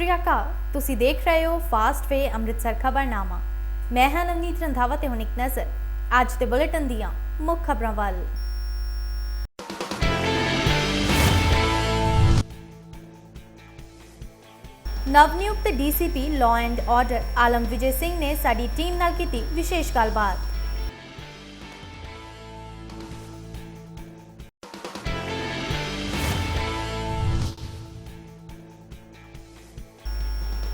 ਸਤਿ ਸ਼੍ਰੀ ਅਕਾਲ ਤੁਸੀਂ ਦੇਖ ਰਹੇ ਹੋ ਫਾਸਟ ਵੇ ਅੰਮ੍ਰਿਤਸਰ ਖਬਰਨਾਮਾ। ਮੈਂ ਹਾਂ ਨਵਨੀਤ ਰੰਧਾਵਾ ਤੇ ਹੁਣ ਇੱਕ ਨਜ਼ਰ। ਅੱਜ ਦੇ ਬੁਲੇਟਿਨ ਦੀਆਂ ਮੁੱਖ ਖਬਰਾਂ ਵੱਲ। ਨਵਨਿਯੁਕਤ DCP law and order Alam Vijay Singh ਨੇ ਸਾਡੀ ਟੀਮ ਨਾਲ ਕੀਤੀ ਵਿਸ਼ੇਸ਼ ਗੱਲਬਾਤ।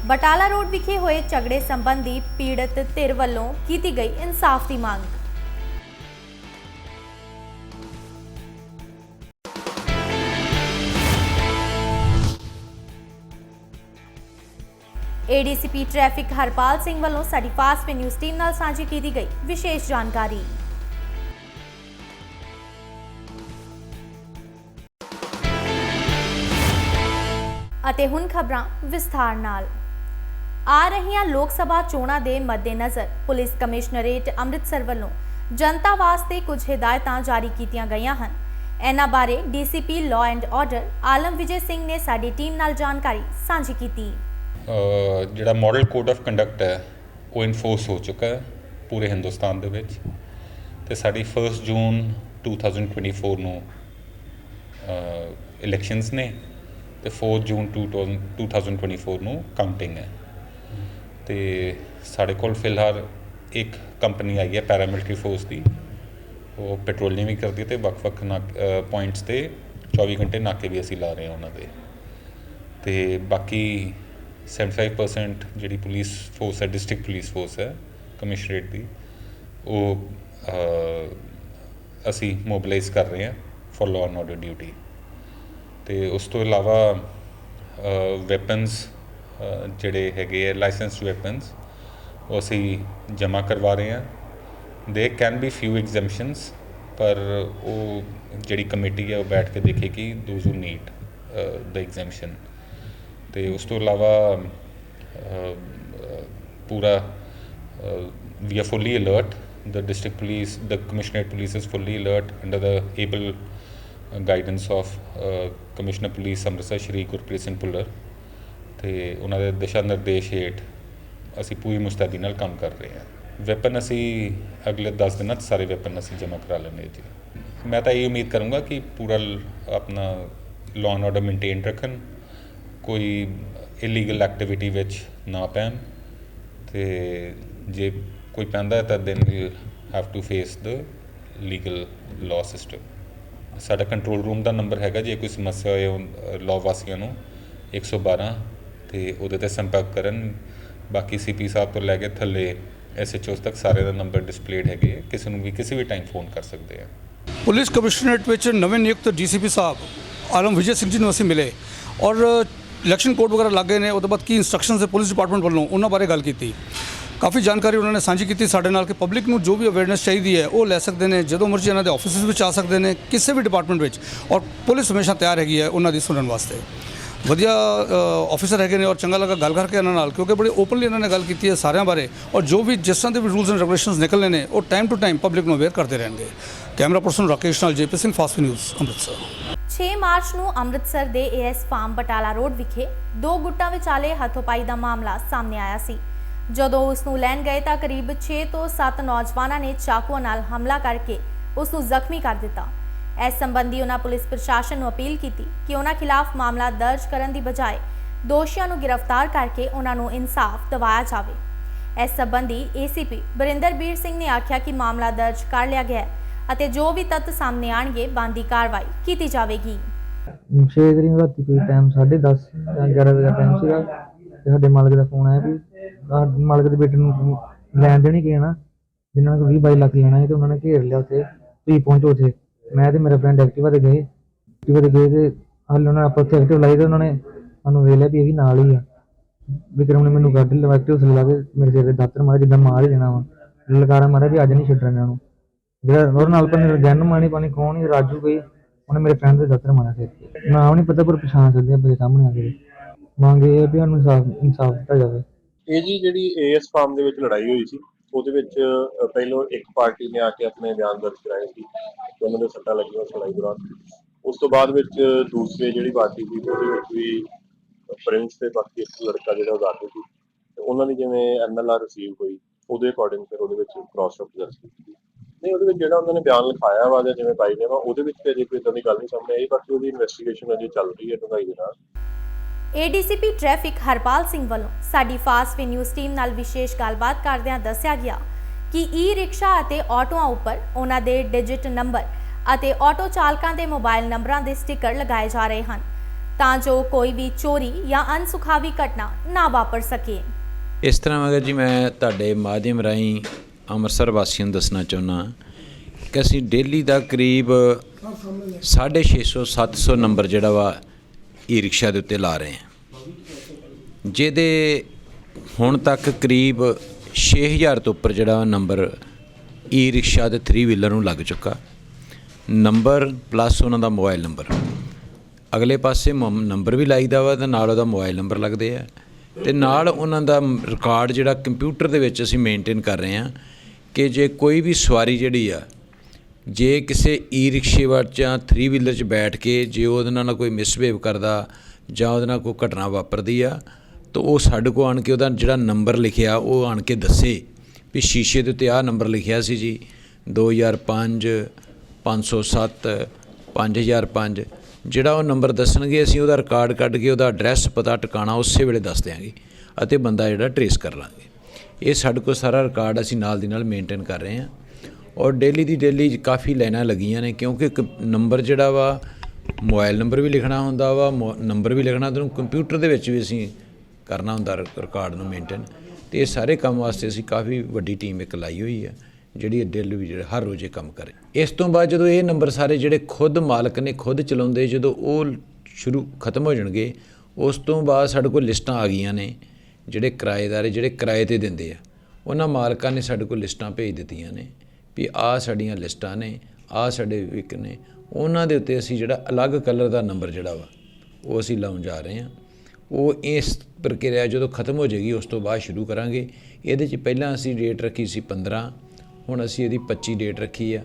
ਬਟਾਲਾ ਰੋਡ ਵਿਖੇ ਹੋਏ ਝਗੜੇ ਸੰਬੰਧੀ ਪੀੜਤ ਧਿਰ ਵੱਲੋਂ ਕੀਤੀ ਗਈ ਇਨਸਾਫ ਦੀ ਮੰਗ। ਏਡੀਸੀਪੀ ਟ੍ਰੈਫਿਕ ਹਰਪਾਲ ਸਿੰਘ ਵੱਲੋਂ ਸਾਡੀ ਫਾਸਟ ਨਿਊਜ਼ ਟੀਮ ਨਾਲ ਸਾਂਝੀ ਕੀਤੀ ਗਈ ਵਿਸ਼ੇਸ਼ ਜਾਣਕਾਰੀ। ਅਤੇ ਹੁਣ ਖਬਰਾਂ ਵਿਸਥਾਰ ਨਾਲ। ਆ ਰਹੀਆਂ ਲੋਕ ਸਭਾ ਚੋਣਾਂ ਦੇ ਮੱਦੇਨਜ਼ਰ ਪੁਲਿਸ ਕਮਿਸ਼ਨਰੇਟ ਅੰਮ੍ਰਿਤਸਰ ਵੱਲੋਂ ਜਨਤਾ ਵਾਸਤੇ ਕੁਝ ਹਦਾਇਤਾਂ ਜਾਰੀ ਕੀਤੀਆਂ ਗਈਆਂ ਹਨ। ਇਹਨਾਂ ਬਾਰੇ DCP law and order Alam Vijay Singh ਨੇ ਸਾਡੀ ਟੀਮ ਨਾਲ ਜਾਣਕਾਰੀ ਸਾਂਝੀ ਕੀਤੀ। ਜਿਹੜਾ ਮਾਡਲ ਕੋਡ ਆਫ ਕੰਡਕਟ ਹੈ, ਉਹ ਇਨਫੋਰਸ ਹੋ ਚੁੱਕਾ ਹੈ ਪੂਰੇ ਹਿੰਦੁਸਤਾਨ ਦੇ ਵਿੱਚ ਤੇ ਸਾਡੀ 1 ਜੂਨ 2024 ਨੂੰ ਇਲੈਕਸ਼ਨਸ ਨੇ ਤੇ 4 ਜੂਨ 2024 ਨੂੰ ਕਾਊਂਟਿੰਗ ਹੈ। ਤੇ ਸਾਡੇ ਕੋਲ ਫਿਲਹਾਲ ਇੱਕ ਕੰਪਨੀ ਆਈ ਹੈ ਪੈਰਾਮਿਲਟਰੀ ਫੋਰਸ ਦੀ। ਉਹ ਪੈਟਰੋਲਿੰਗ ਵੀ ਕਰਦੀ ਹੈ ਤੇ ਵੱਖ-ਵੱਖ ਪੁਆਇੰਟਸ ਤੇ 24 ਘੰਟੇ ਨਾਕੇ ਵੀ ਅਸੀਂ ਲਾ ਰਹੇ ਹਾਂ ਉਹਨਾਂ ਦੇ। ਤੇ ਬਾਕੀ 75% ਜਿਹੜੀ ਪੁਲਿਸ ਫੋਰਸ ਹੈ ਡਿਸਟ੍ਰਿਕਟ ਪੁਲਿਸ ਫੋਰਸ ਹੈ, ਕਮਿਸ਼ਨਰੇਟ ਦੀ, ਉਹ ਅਸੀਂ ਮੋਬਿਲਾਈਜ਼ ਕਰ ਰਹੇ ਹਾਂ for law and order duty ਤੇ ਉਸ ਤੋਂ ਇਲਾਵਾ ਵੈਪਨਸ ਜਿਹੜੇ ਹੈਗੇ ਆ ਲਾਇਸੈਂਸਡ ਵੈਪਨਸ ਉਹ ਅਸੀਂ ਜਮ੍ਹਾਂ ਕਰਵਾ ਰਹੇ ਹਾਂ। ਦੇ ਕੈਨ ਬੀ ਫਿਊ ਐਗਜ਼ੈਂਪਸ਼ਨਸ ਪਰ ਉਹ ਜਿਹੜੀ ਕਮੇਟੀ ਹੈ ਉਹ ਬੈਠ ਕੇ ਦੇਖੇਗੀ ਦੋਜ਼ ਹੂ ਨੀਡ ਦਾ ਐਗਜ਼ੈਂਪਸ਼ਨ ਤੇ ਉਸ ਤੋਂ ਇਲਾਵਾ ਪੂਰਾ we are fully alert the district police the commissionerate police is fully alert under the able guidance of commissioner police Amritsar Shri Gurpreet Singh Bhullar ਤੇ ਉਹਨਾਂ ਦੇ ਦਿਸ਼ਾ ਨਿਰਦੇਸ਼ ਹੇਠ ਅਸੀਂ ਪੂਰੀ ਮੁਸਤੈਦੀ ਨਾਲ ਕੰਮ ਕਰ ਰਹੇ ਹਾਂ। ਵੈਪਨ ਅਸੀਂ ਅਗਲੇ 10 ਦਿਨਾਂ 'ਚ ਸਾਰੇ ਵੈਪਨ ਅਸੀਂ ਜਮ੍ਹਾਂ ਕਰਾ ਲੈਣੇ ਜੀ। ਮੈਂ ਤਾਂ ਇਹ ਉਮੀਦ ਕਰੂੰਗਾ ਕਿ ਪੂਰਾ ਆਪਣਾ ਲਾਅ ਐਂਡ ਆਰਡਰ ਮੇਨਟੇਨ ਰੱਖਣ, ਕੋਈ ਇਲੀਗਲ ਐਕਟੀਵਿਟੀ ਵਿੱਚ ਨਾ ਪੈਣ ਤੇ ਜੇ ਕੋਈ ਪੈਂਦਾ ਤਾਂ then we have to face the legal law system ਸਾਡਾ ਕੰਟਰੋਲ ਰੂਮ ਦਾ ਨੰਬਰ ਹੈਗਾ ਜੇ ਕੋਈ ਸਮੱਸਿਆ ਹੋਏ ਲਾਅ ਵਾਸੀਆਂ ਨੂੰ 112 ਤੇ ਉਹਦੇ ਤੇ ਸੰਪਰਕ ਕਰਨ। ਬਾਕੀ ਸੀਪੀ ਸਾਹਿਬ ਤੋਂ ਲੈ ਕੇ ਥੱਲੇ ਐਸਐਚਓਸ ਤੱਕ ਸਾਰੇ ਦਾ ਨੰਬਰ ਡਿਸਪਲੇਡ ਹੈਗੇ ਕਿਸੇ ਨੂੰ ਵੀ ਕਿਸੇ ਵੀ ਟਾਈਮ ਫੋਨ ਕਰ ਸਕਦੇ ਆ। ਪੁਲਿਸ ਕਮਿਸ਼ਨਰੇਟ ਵਿੱਚ ਨਵੇਂ ਨਿਯੁਕਤ ਡੀਸੀਪੀ ਸਾਹਿਬ, ਆਲਮ ਵਿਜੇ ਸਿੰਘ ਜੀ ਨੂੰ ਅਸੀਂ ਮਿਲੇ ਔਰ ਇਲੈਕਸ਼ਨ ਕੋਡ ਵਗੈਰਾ ਲੱਗੇ ਨੇ। ਉਹ ਤੋਂ ਬਾਅਦ ਕੀ ਇਨਸਟਰਕਸ਼ਨਸ ਹੈ ਪੁਲਿਸ ਡਿਪਾਰਟਮੈਂਟ ਵੱਲੋਂ ਉਹਨਾਂ ਬਾਰੇ ਗੱਲ ਕੀਤੀ। ਕਾਫੀ ਜਾਣਕਾਰੀ ਉਹਨਾਂ ਨੇ ਸਾਂਝੀ ਕੀਤੀ ਸਾਡੇ ਨਾਲ ਕਿ ਪਬਲਿਕ ਨੂੰ ਜੋ ਵੀ ਅਵੇਅਰਨੈਸ ਚਾਹੀਦੀ ਹੈ, ਉਹ ਲੈ ਸਕਦੇ ਨੇ। ਜਦੋਂ ਮਰਜ਼ੀ ਇਹਨਾਂ ਦੇ ਆਫਿਸਿਸ ਵਿੱਚ ਆ ਸਕਦੇ ਨੇ, ਕਿਸੇ ਵੀ ਡਿਪਾਰਟਮੈਂਟ ਵਿੱਚ। ਔਰ ਪੁਲਿਸ ਹਮੇਸ਼ਾ ਤਿਆਰ ਹੈਗੀ ਹੈ ਉਹਨਾਂ ਦੀ ਸੁਣਨ ਵਾਸਤੇ। ਵਧੀਆ ਆਫੀਸਰ ਹੈਗੇ ਨੇ ਔਰ ਚੰਗਾ ਲੱਗਾ ਗੱਲ ਕਰਕੇ ਇਹਨਾਂ ਨਾਲ, ਕਿਉਂਕਿ ਬੜੀ ਓਪਨਲੀ ਇਹਨਾਂ ਨੇ ਗੱਲ ਕੀਤੀ ਹੈ ਸਾਰਿਆਂ ਬਾਰੇ ਔਰ ਜੋ ਵੀ ਜਿਸ ਤਰ੍ਹਾਂ ਦੇ ਵੀ ਰੂਲਸ ਐਂਡ ਰੈਗੂਲੇਸ਼ਨਸ ਨਿਕਲਨੇ ਨੇ, ਉਹ ਟਾਈਮ ਟੂ ਟਾਈਮ ਪਬਲਿਕ ਨੂੰ ਅਵੇਅਰ ਕਰਦੇ ਰਹਿਣਗੇ। ਕੈਮਰਾ ਪਰਸਨ ਰਾਕੇਸ਼ ਨਾਲ JP Singh Fast News Amritsar 6 March ਨੂੰ ਅੰਮ੍ਰਿਤਸਰ ਦੇ ਏਐਸ ਫਾਰਮ ਬਟਾਲਾ ਰੋਡ ਵਿਖੇ ਦੋ ਗੁੱਟਾਂ ਵਿਚਾਲੇ ਹੱਥੋਪਾਈ ਦਾ ਮਾਮਲਾ ਸਾਹਮਣੇ ਆਇਆ ਸੀ। ਜਦੋਂ ਉਸ ਨੂੰ ਲੈਣ ਗਏ ਤਾਂ ਕਰੀਬ 6 ਤੋਂ 7 ਨੌਜਵਾਨਾਂ ਨੇ ਚਾਕੂਆਂ ਨਾਲ ਹਮਲਾ ਕਰਕੇ ਉਸ ਨੂੰ ਜ਼ਖਮੀ ਕਰ ਦਿੱਤਾ। ਇਸ ਸੰਬੰਧੀ ਉਹਨਾਂ ਪੁਲਿਸ ਪ੍ਰਸ਼ਾਸਨ ਨੂੰ ਅਪੀਲ ਕੀਤੀ ਕਿ ਉਹਨਾਂ ਖਿਲਾਫ ਮਾਮਲਾ ਦਰਜ ਕਰਨ ਦੀ ਬਜਾਏ ਦੋਸ਼ੀਆਂ ਨੂੰ ਗ੍ਰਿਫਤਾਰ ਕਰਕੇ ਉਹਨਾਂ ਨੂੰ ਇਨਸਾਫ ਦਿਵਾਇਆ ਜਾਵੇ। ਇਸ ਸੰਬੰਧੀ ਏਸੀਪੀ ਬਰਿੰਦਰਬੀਰ ਸਿੰਘ ਨੇ ਆਖਿਆ ਕਿ ਮਾਮਲਾ ਦਰਜ ਕਰ ਲਿਆ ਗਿਆ ਹੈ ਅਤੇ ਜੋ ਵੀ ਤੱਥ ਸਾਹਮਣੇ ਆਣਗੇ ਬੰਦੀ ਕਾਰਵਾਈ ਕੀਤੀ ਜਾਵੇਗੀ। 6 ਤਰੀਕ ਰਾਤੀ ਕੋਈ ਟਾਈਮ 10:30 ਜਾਂ 11 ਵਜੇ ਦਾ ਟਾਈਮ ਸੀਗਾ ਤੇ ਸਾਡੇ ਮਾਲਕ ਦਾ ਫੋਨ ਆਇਆ ਵੀ ਆਹ ਮਾਲਕ ਦੇ ਬੇਟੇ ਨੂੰ ਲੈਣ ਦੇਣੀ ਗਏ ਨਾ, ਜਿਨ੍ਹਾਂ ਨੂੰ 20 22 ਲੱਖ ਲੈਣਾ ਸੀ ਤੇ ਉਹਨਾਂ ਨੇ ਘੇਰ ਲਿਆ ਉੱਥੇ, ਤੁਸੀਂ ਪਹੁੰਚੋ ਉੱਥੇ। ਮੈਂ ਤੇ ਮੇਰਾ ਫਰੈਂਡ ਐਕਟਿਵਾ ਤੇ ਗਏ। ਐਕਟਿਵਾ ਤੇ ਗਏ ਤੇ ਹਾਲੇ ਉਹਨਾਂ ਨੇ ਆਪਾਂ ਉੱਥੇ ਐਕਟਿਵ ਲਾਈ ਤੇ ਉਹਨਾਂ ਨੇ ਸਾਨੂੰ ਵੇਖ ਲਿਆ ਵੀ ਇਹ ਵੀ ਨਾਲ ਹੀ ਆ। ਵਿਕਰਮ ਨੇ ਮੈਨੂੰ ਗੱਡ ਲਿਆ ਐਕਟਿਵ ਲਾ ਕੇ ਮੇਰੇ ਸਿਰ ਤੇ ਦਾਤਰ ਮਾਰੇ, ਜਿੱਦਾਂ ਮਾਰ ਹੀ ਦੇਣਾ ਵਾ। ਲਲਕਾਰਾ ਮਾਰਿਆ ਵੀ ਅੱਜ ਨਹੀਂ ਛੱਡਣਾ ਇਹਨਾਂ ਨੂੰ। ਜਿਹੜਾ ਉਹਦੇ ਨਾਲ ਪਰ ਜਨ ਮਾਣੀ ਪਾਣੀ, ਕੌਣ ਹੀ ਰਾਜੂ ਕੋਈ। ਉਹਨੇ ਮੇਰੇ ਫਰੈਂਡ ਦੇ ਦਾਤਰ ਮਾਰਿਆ ਸਿਰ ਨਾਮ ਨਹੀਂ ਪਤਾ ਪਰ ਪਛਾਣ ਸਕਦੇ ਆ, ਮੇਰੇ ਸਾਹਮਣੇ ਆ ਕੇ। ਮੰਗ ਇਹ ਹੈ ਵੀ ਸਾਨੂੰ ਇਨਸਾਫ ਇਨਸਾਫ ਦਿੱਤਾ ਜਾਵੇ। ਇਹ ਜੀ ਜਿਹੜੀ ਏਐਸ ਫਾਰਮ ਦੇ ਵਿੱਚ ਲੜਾਈ ਹੋਈ ਸੀ ਉਹਦੇ ਵਿੱਚ ਅ, ਪਹਿਲੋਂ ਇੱਕ ਪਾਰਟੀ ਨੇ ਆ ਕੇ ਆਪਣੇ ਬਿਆਨ ਦਰਜ ਕਰਾਏ ਸੀ ਕਿ ਉਹਨਾਂ ਦੇ ਸੱਟਾਂ ਲੱਗੀਆਂ ਉਸ ਦੌਰਾਨ। ਉਸ ਤੋਂ ਬਾਅਦ ਵਿੱਚ ਦੂਸਰੇ ਜਿਹੜੀ ਪਾਰਟੀ ਸੀ ਉਹਦੇ ਵਿੱਚ ਵੀ ਪ੍ਰਿੰਸ ਤੇ ਬਾਕੀ ਇੱਕ ਲੜਕਾ ਜਿਹੜਾ ਉਹ ਦਾਖਲ ਸੀ। ਤੇ ਉਹਨਾਂ ਦੀ ਜਿਵੇਂ ਐਮਐਲਆਰ ਰਿਸੀਵ ਹੋਈ ਉਹਦੇ ਅਕੋਰਡਿੰਗ ਫਿਰ ਉਹਦੇ ਵਿੱਚ ਕ੍ਰਾਸ ਦਰਜ ਕੀਤੀ ਨਹੀਂ ਉਹਦੇ ਵਿੱਚ ਜਿਹੜਾ ਉਹਨਾਂ ਨੇ ਬਿਆਨ ਲਿਖਾਇਆ ਵਾ ਜਾਂ ਜਿਵੇਂ ਬਾਈ ਨੇ ਵਾ ਉਹਦੇ ਵਿੱਚ ਤੇ ਅਜੇ ਕੋਈ ਇਦਾਂ ਦੀ ਗੱਲ ਨਹੀਂ ਸਾਹਮਣੇ ਆਈ ਬਾਕੀ ਉਹਦੀ ਇਨਵੈਸਟੀਗੇਸ਼ਨ ਅਜੇ ਚੱਲ ਰਹੀ ਹੈ ਡੂੰਘਾਈ ਦੇ ਨਾਲ। ਏਡੀਸੀਪੀ ਟ੍ਰੈਫਿਕ ਹਰਪਾਲ ਸਿੰਘ ਵੱਲੋਂ ਸਾਡੀ ਫਾਸਟ ਵੀ ਨਿਊਜ਼ ਟੀਮ ਨਾਲ ਵਿਸ਼ੇਸ਼ ਗੱਲਬਾਤ ਕਰਦਿਆਂ ਦੱਸਿਆ ਗਿਆ ਕਿ ਈ ਰਿਕਸ਼ਾ ਅਤੇ ਆਟੋਆਂ ਉੱਪਰ ਉਹਨਾਂ ਦੇ ਡਿਜਿਟ ਨੰਬਰ ਅਤੇ ਆਟੋ ਚਾਲਕਾਂ ਦੇ ਮੋਬਾਈਲ ਨੰਬਰਾਂ ਦੇ ਸਟicker ਲਗਾਏ ਜਾ ਰਹੇ ਹਨ, ਤਾਂ ਜੋ ਕੋਈ ਵੀ ਚੋਰੀ ਜਾਂ ਅਨਸੁਖਾਵੀ ਘਟਨਾ ਨਾ ਵਾਪਰ ਸਕੇ। ਇਸ ਤਰ੍ਹਾਂ ਮਗਰ ਜੀ, ਮੈਂ ਤੁਹਾਡੇ ਮਾਧਿਅਮ ਰਾਹੀਂ ਅੰਮ੍ਰਿਤਸਰ ਵਾਸੀਆਂ ਨੂੰ ਦੱਸਣਾ ਚਾਹੁੰਦਾ ਕਿ ਅਸੀਂ ਡੇਲੀ ਦਾ ਕਰੀਬ 650 700 ਨੰਬਰ ਜਿਹੜਾ ਵਾ ਈ ਰਿਕਸ਼ਾ ਦੇ ਉੱਤੇ ਲਾ ਰਹੇ ਹਾਂ। ਜਿਹਦੇ ਹੁਣ ਤੱਕ ਕਰੀਬ 6000 ਤੋਂ ਉੱਪਰ ਜਿਹੜਾ ਨੰਬਰ ਈ ਰਿਕਸ਼ਾ ਤੇ 3 ਵੀਲਰ ਨੂੰ ਲੱਗ ਚੁੱਕਾ। ਨੰਬਰ ਪਲੱਸ ਉਹਨਾਂ ਦਾ ਮੋਬਾਈਲ ਨੰਬਰ ਅਗਲੇ ਪਾਸੇ ਮ- ਨੰਬਰ ਵੀ ਲਾਈਦਾ ਵਾ ਤੇ ਨਾਲ ਉਹਦਾ ਮੋਬਾਈਲ ਨੰਬਰ ਲੱਗਦੇ ਆ। ਤੇ ਨਾਲ ਉਹਨਾਂ ਦਾ ਰਿਕਾਰਡ ਜਿਹੜਾ ਕੰਪਿਊਟਰ ਦੇ ਵਿੱਚ ਅਸੀਂ ਮੇਨਟੇਨ ਕਰ ਰਹੇ ਹਾਂ ਕਿ ਜੇ ਕੋਈ ਵੀ ਸਵਾਰੀ ਜਿਹੜੀ ਆ ਜੇ ਕਿਸੇ ਈ ਰਿਕਸ਼ੇ ਵਾਰ ਜਾਂ 3 ਵੀਲਰ 'ਚ ਬੈਠ ਕੇ ਜੇ ਉਹਦੇ ਨਾਲ ਕੋਈ ਮਿਸਬਿਹੇਵ ਕਰਦਾ ਜਾਂ ਉਹਦੇ ਨਾਲ ਕੋਈ ਘਟਨਾ ਵਾਪਰਦੀ ਆ, ਤਾਂ ਉਹ ਸਾਡੇ ਕੋਲ ਆਣ ਕੇ ਉਹਦਾ ਜਿਹੜਾ ਨੰਬਰ ਲਿਖਿਆ, ਉਹ ਆਣ ਕੇ ਦੱਸੇ ਵੀ ਸ਼ੀਸ਼ੇ ਦੇ ਉੱਤੇ ਆਹ ਨੰਬਰ ਲਿਖਿਆ ਸੀ ਜੀ 2005 507 5005 ਜਿਹੜਾ ਉਹ ਨੰਬਰ ਦੱਸਣਗੇ, ਅਸੀਂ ਉਹਦਾ ਰਿਕਾਰਡ ਕੱਢ ਕੇ ਉਹਦਾ ਐਡਰੈਸ ਪਤਾ ਟਿਕਾਣਾ ਉਸੇ ਵੇਲੇ ਦੱਸ ਦਿਆਂਗੇ ਅਤੇ ਬੰਦਾ ਜਿਹੜਾ ਟਰੇਸ ਕਰ ਲਾਂਗੇ। ਇਹ ਸਾਡੇ ਕੋਲ ਸਾਰਾ ਰਿਕਾਰਡ ਅਸੀਂ ਨਾਲ ਦੀ ਨਾਲ ਮੇਨਟੇਨ ਕਰ ਰਹੇ ਹਾਂ। ਔਰ ਡੇਲੀ ਦੀ ਡੇਲੀ ਕਾਫੀ ਲਾਈਨਾਂ ਲੱਗੀਆਂ ਨੇ, ਕਿਉਂਕਿ ਕ- ਨੰਬਰ ਜਿਹੜਾ ਵਾ ਮੋਬਾਈਲ ਨੰਬਰ ਵੀ ਲਿਖਣਾ ਹੁੰਦਾ ਵਾ, ਮੋ- ਨੰਬਰ ਵੀ ਲਿਖਣਾ, ਤੇ ਕੰਪਿਊਟਰ ਦੇ ਵਿੱਚ ਵੀ ਅਸੀਂ ਕਰਨਾ ਹੁੰਦਾ ਰਿਕਾਰਡ ਨੂੰ ਮੇਨਟੇਨ ਤੇ ਇਹ ਸਾਰੇ ਕੰਮ ਵਾਸਤੇ ਅਸੀਂ ਕਾਫੀ ਵੱਡੀ ਟੀਮ ਇੱਕ ਲਾਈ ਹੋਈ ਹੈ, ਜਿਹੜੀ ਡੇਲੀ ਵੀ ਜਿਹੜਾ ਹਰ ਰੋਜ਼ ਇਹ ਕੰਮ ਕਰੇ। ਇਸ ਤੋਂ ਬਾਅਦ ਜਦੋਂ ਇਹ ਨੰਬਰ ਸਾਰੇ ਜਿਹੜੇ ਖੁਦ ਮਾਲਕ ਨੇ, ਖੁਦ ਚਲਾਉਂਦੇ, ਜਦੋਂ ਉਹ ਸ਼ੁਰੂ ਖਤਮ ਹੋ ਜਾਣਗੇ, ਉਸ ਤੋਂ ਬਾਅਦ ਸਾਡੇ ਕੋਲ ਲਿਸਟਾਂ ਆ ਗਈਆਂ ਨੇ, ਜਿਹੜੇ ਕਿਰਾਏਦਾਰ, ਜਿਹੜੇ ਕਿਰਾਏ ਤੇ ਦਿੰਦੇ ਆ, ਉਹਨਾਂ ਮਾਲਕਾਂ ਨੇ ਸਾਡੇ ਕੋਲ ਲਿਸਟਾਂ ਭੇਜ ਦਿੱਤੀਆਂ ਨੇ। ਵੀ ਆਹ ਸਾਡੀਆਂ ਲਿਸਟਾਂ ਨੇ, ਆਹ ਸਾਡੇ ਵਿਕ ਨੇ, ਉਹਨਾਂ ਦੇ ਉੱਤੇ ਅਸੀਂ ਜਿਹੜਾ ਅਲੱਗ ਕਲਰ ਦਾ ਨੰਬਰ ਜਿਹੜਾ ਵਾ, ਉਹ ਅਸੀਂ ਲਾਉਣ ਜਾ ਰਹੇ ਹਾਂ। ਉਹ ਇਸ ਪ੍ਰਕਿਰਿਆ ਜਦੋਂ ਖਤਮ ਹੋ ਜਾਏਗੀ, ਉਸ ਤੋਂ ਬਾਅਦ ਸ਼ੁਰੂ ਕਰਾਂਗੇ। ਇਹਦੇ 'ਚ ਪਹਿਲਾਂ ਅਸੀਂ ਡੇਟ ਰੱਖੀ ਸੀ 15 ਹੁਣ ਅਸੀਂ ਇਹਦੀ 25 ਡੇਟ ਰੱਖੀ ਆ।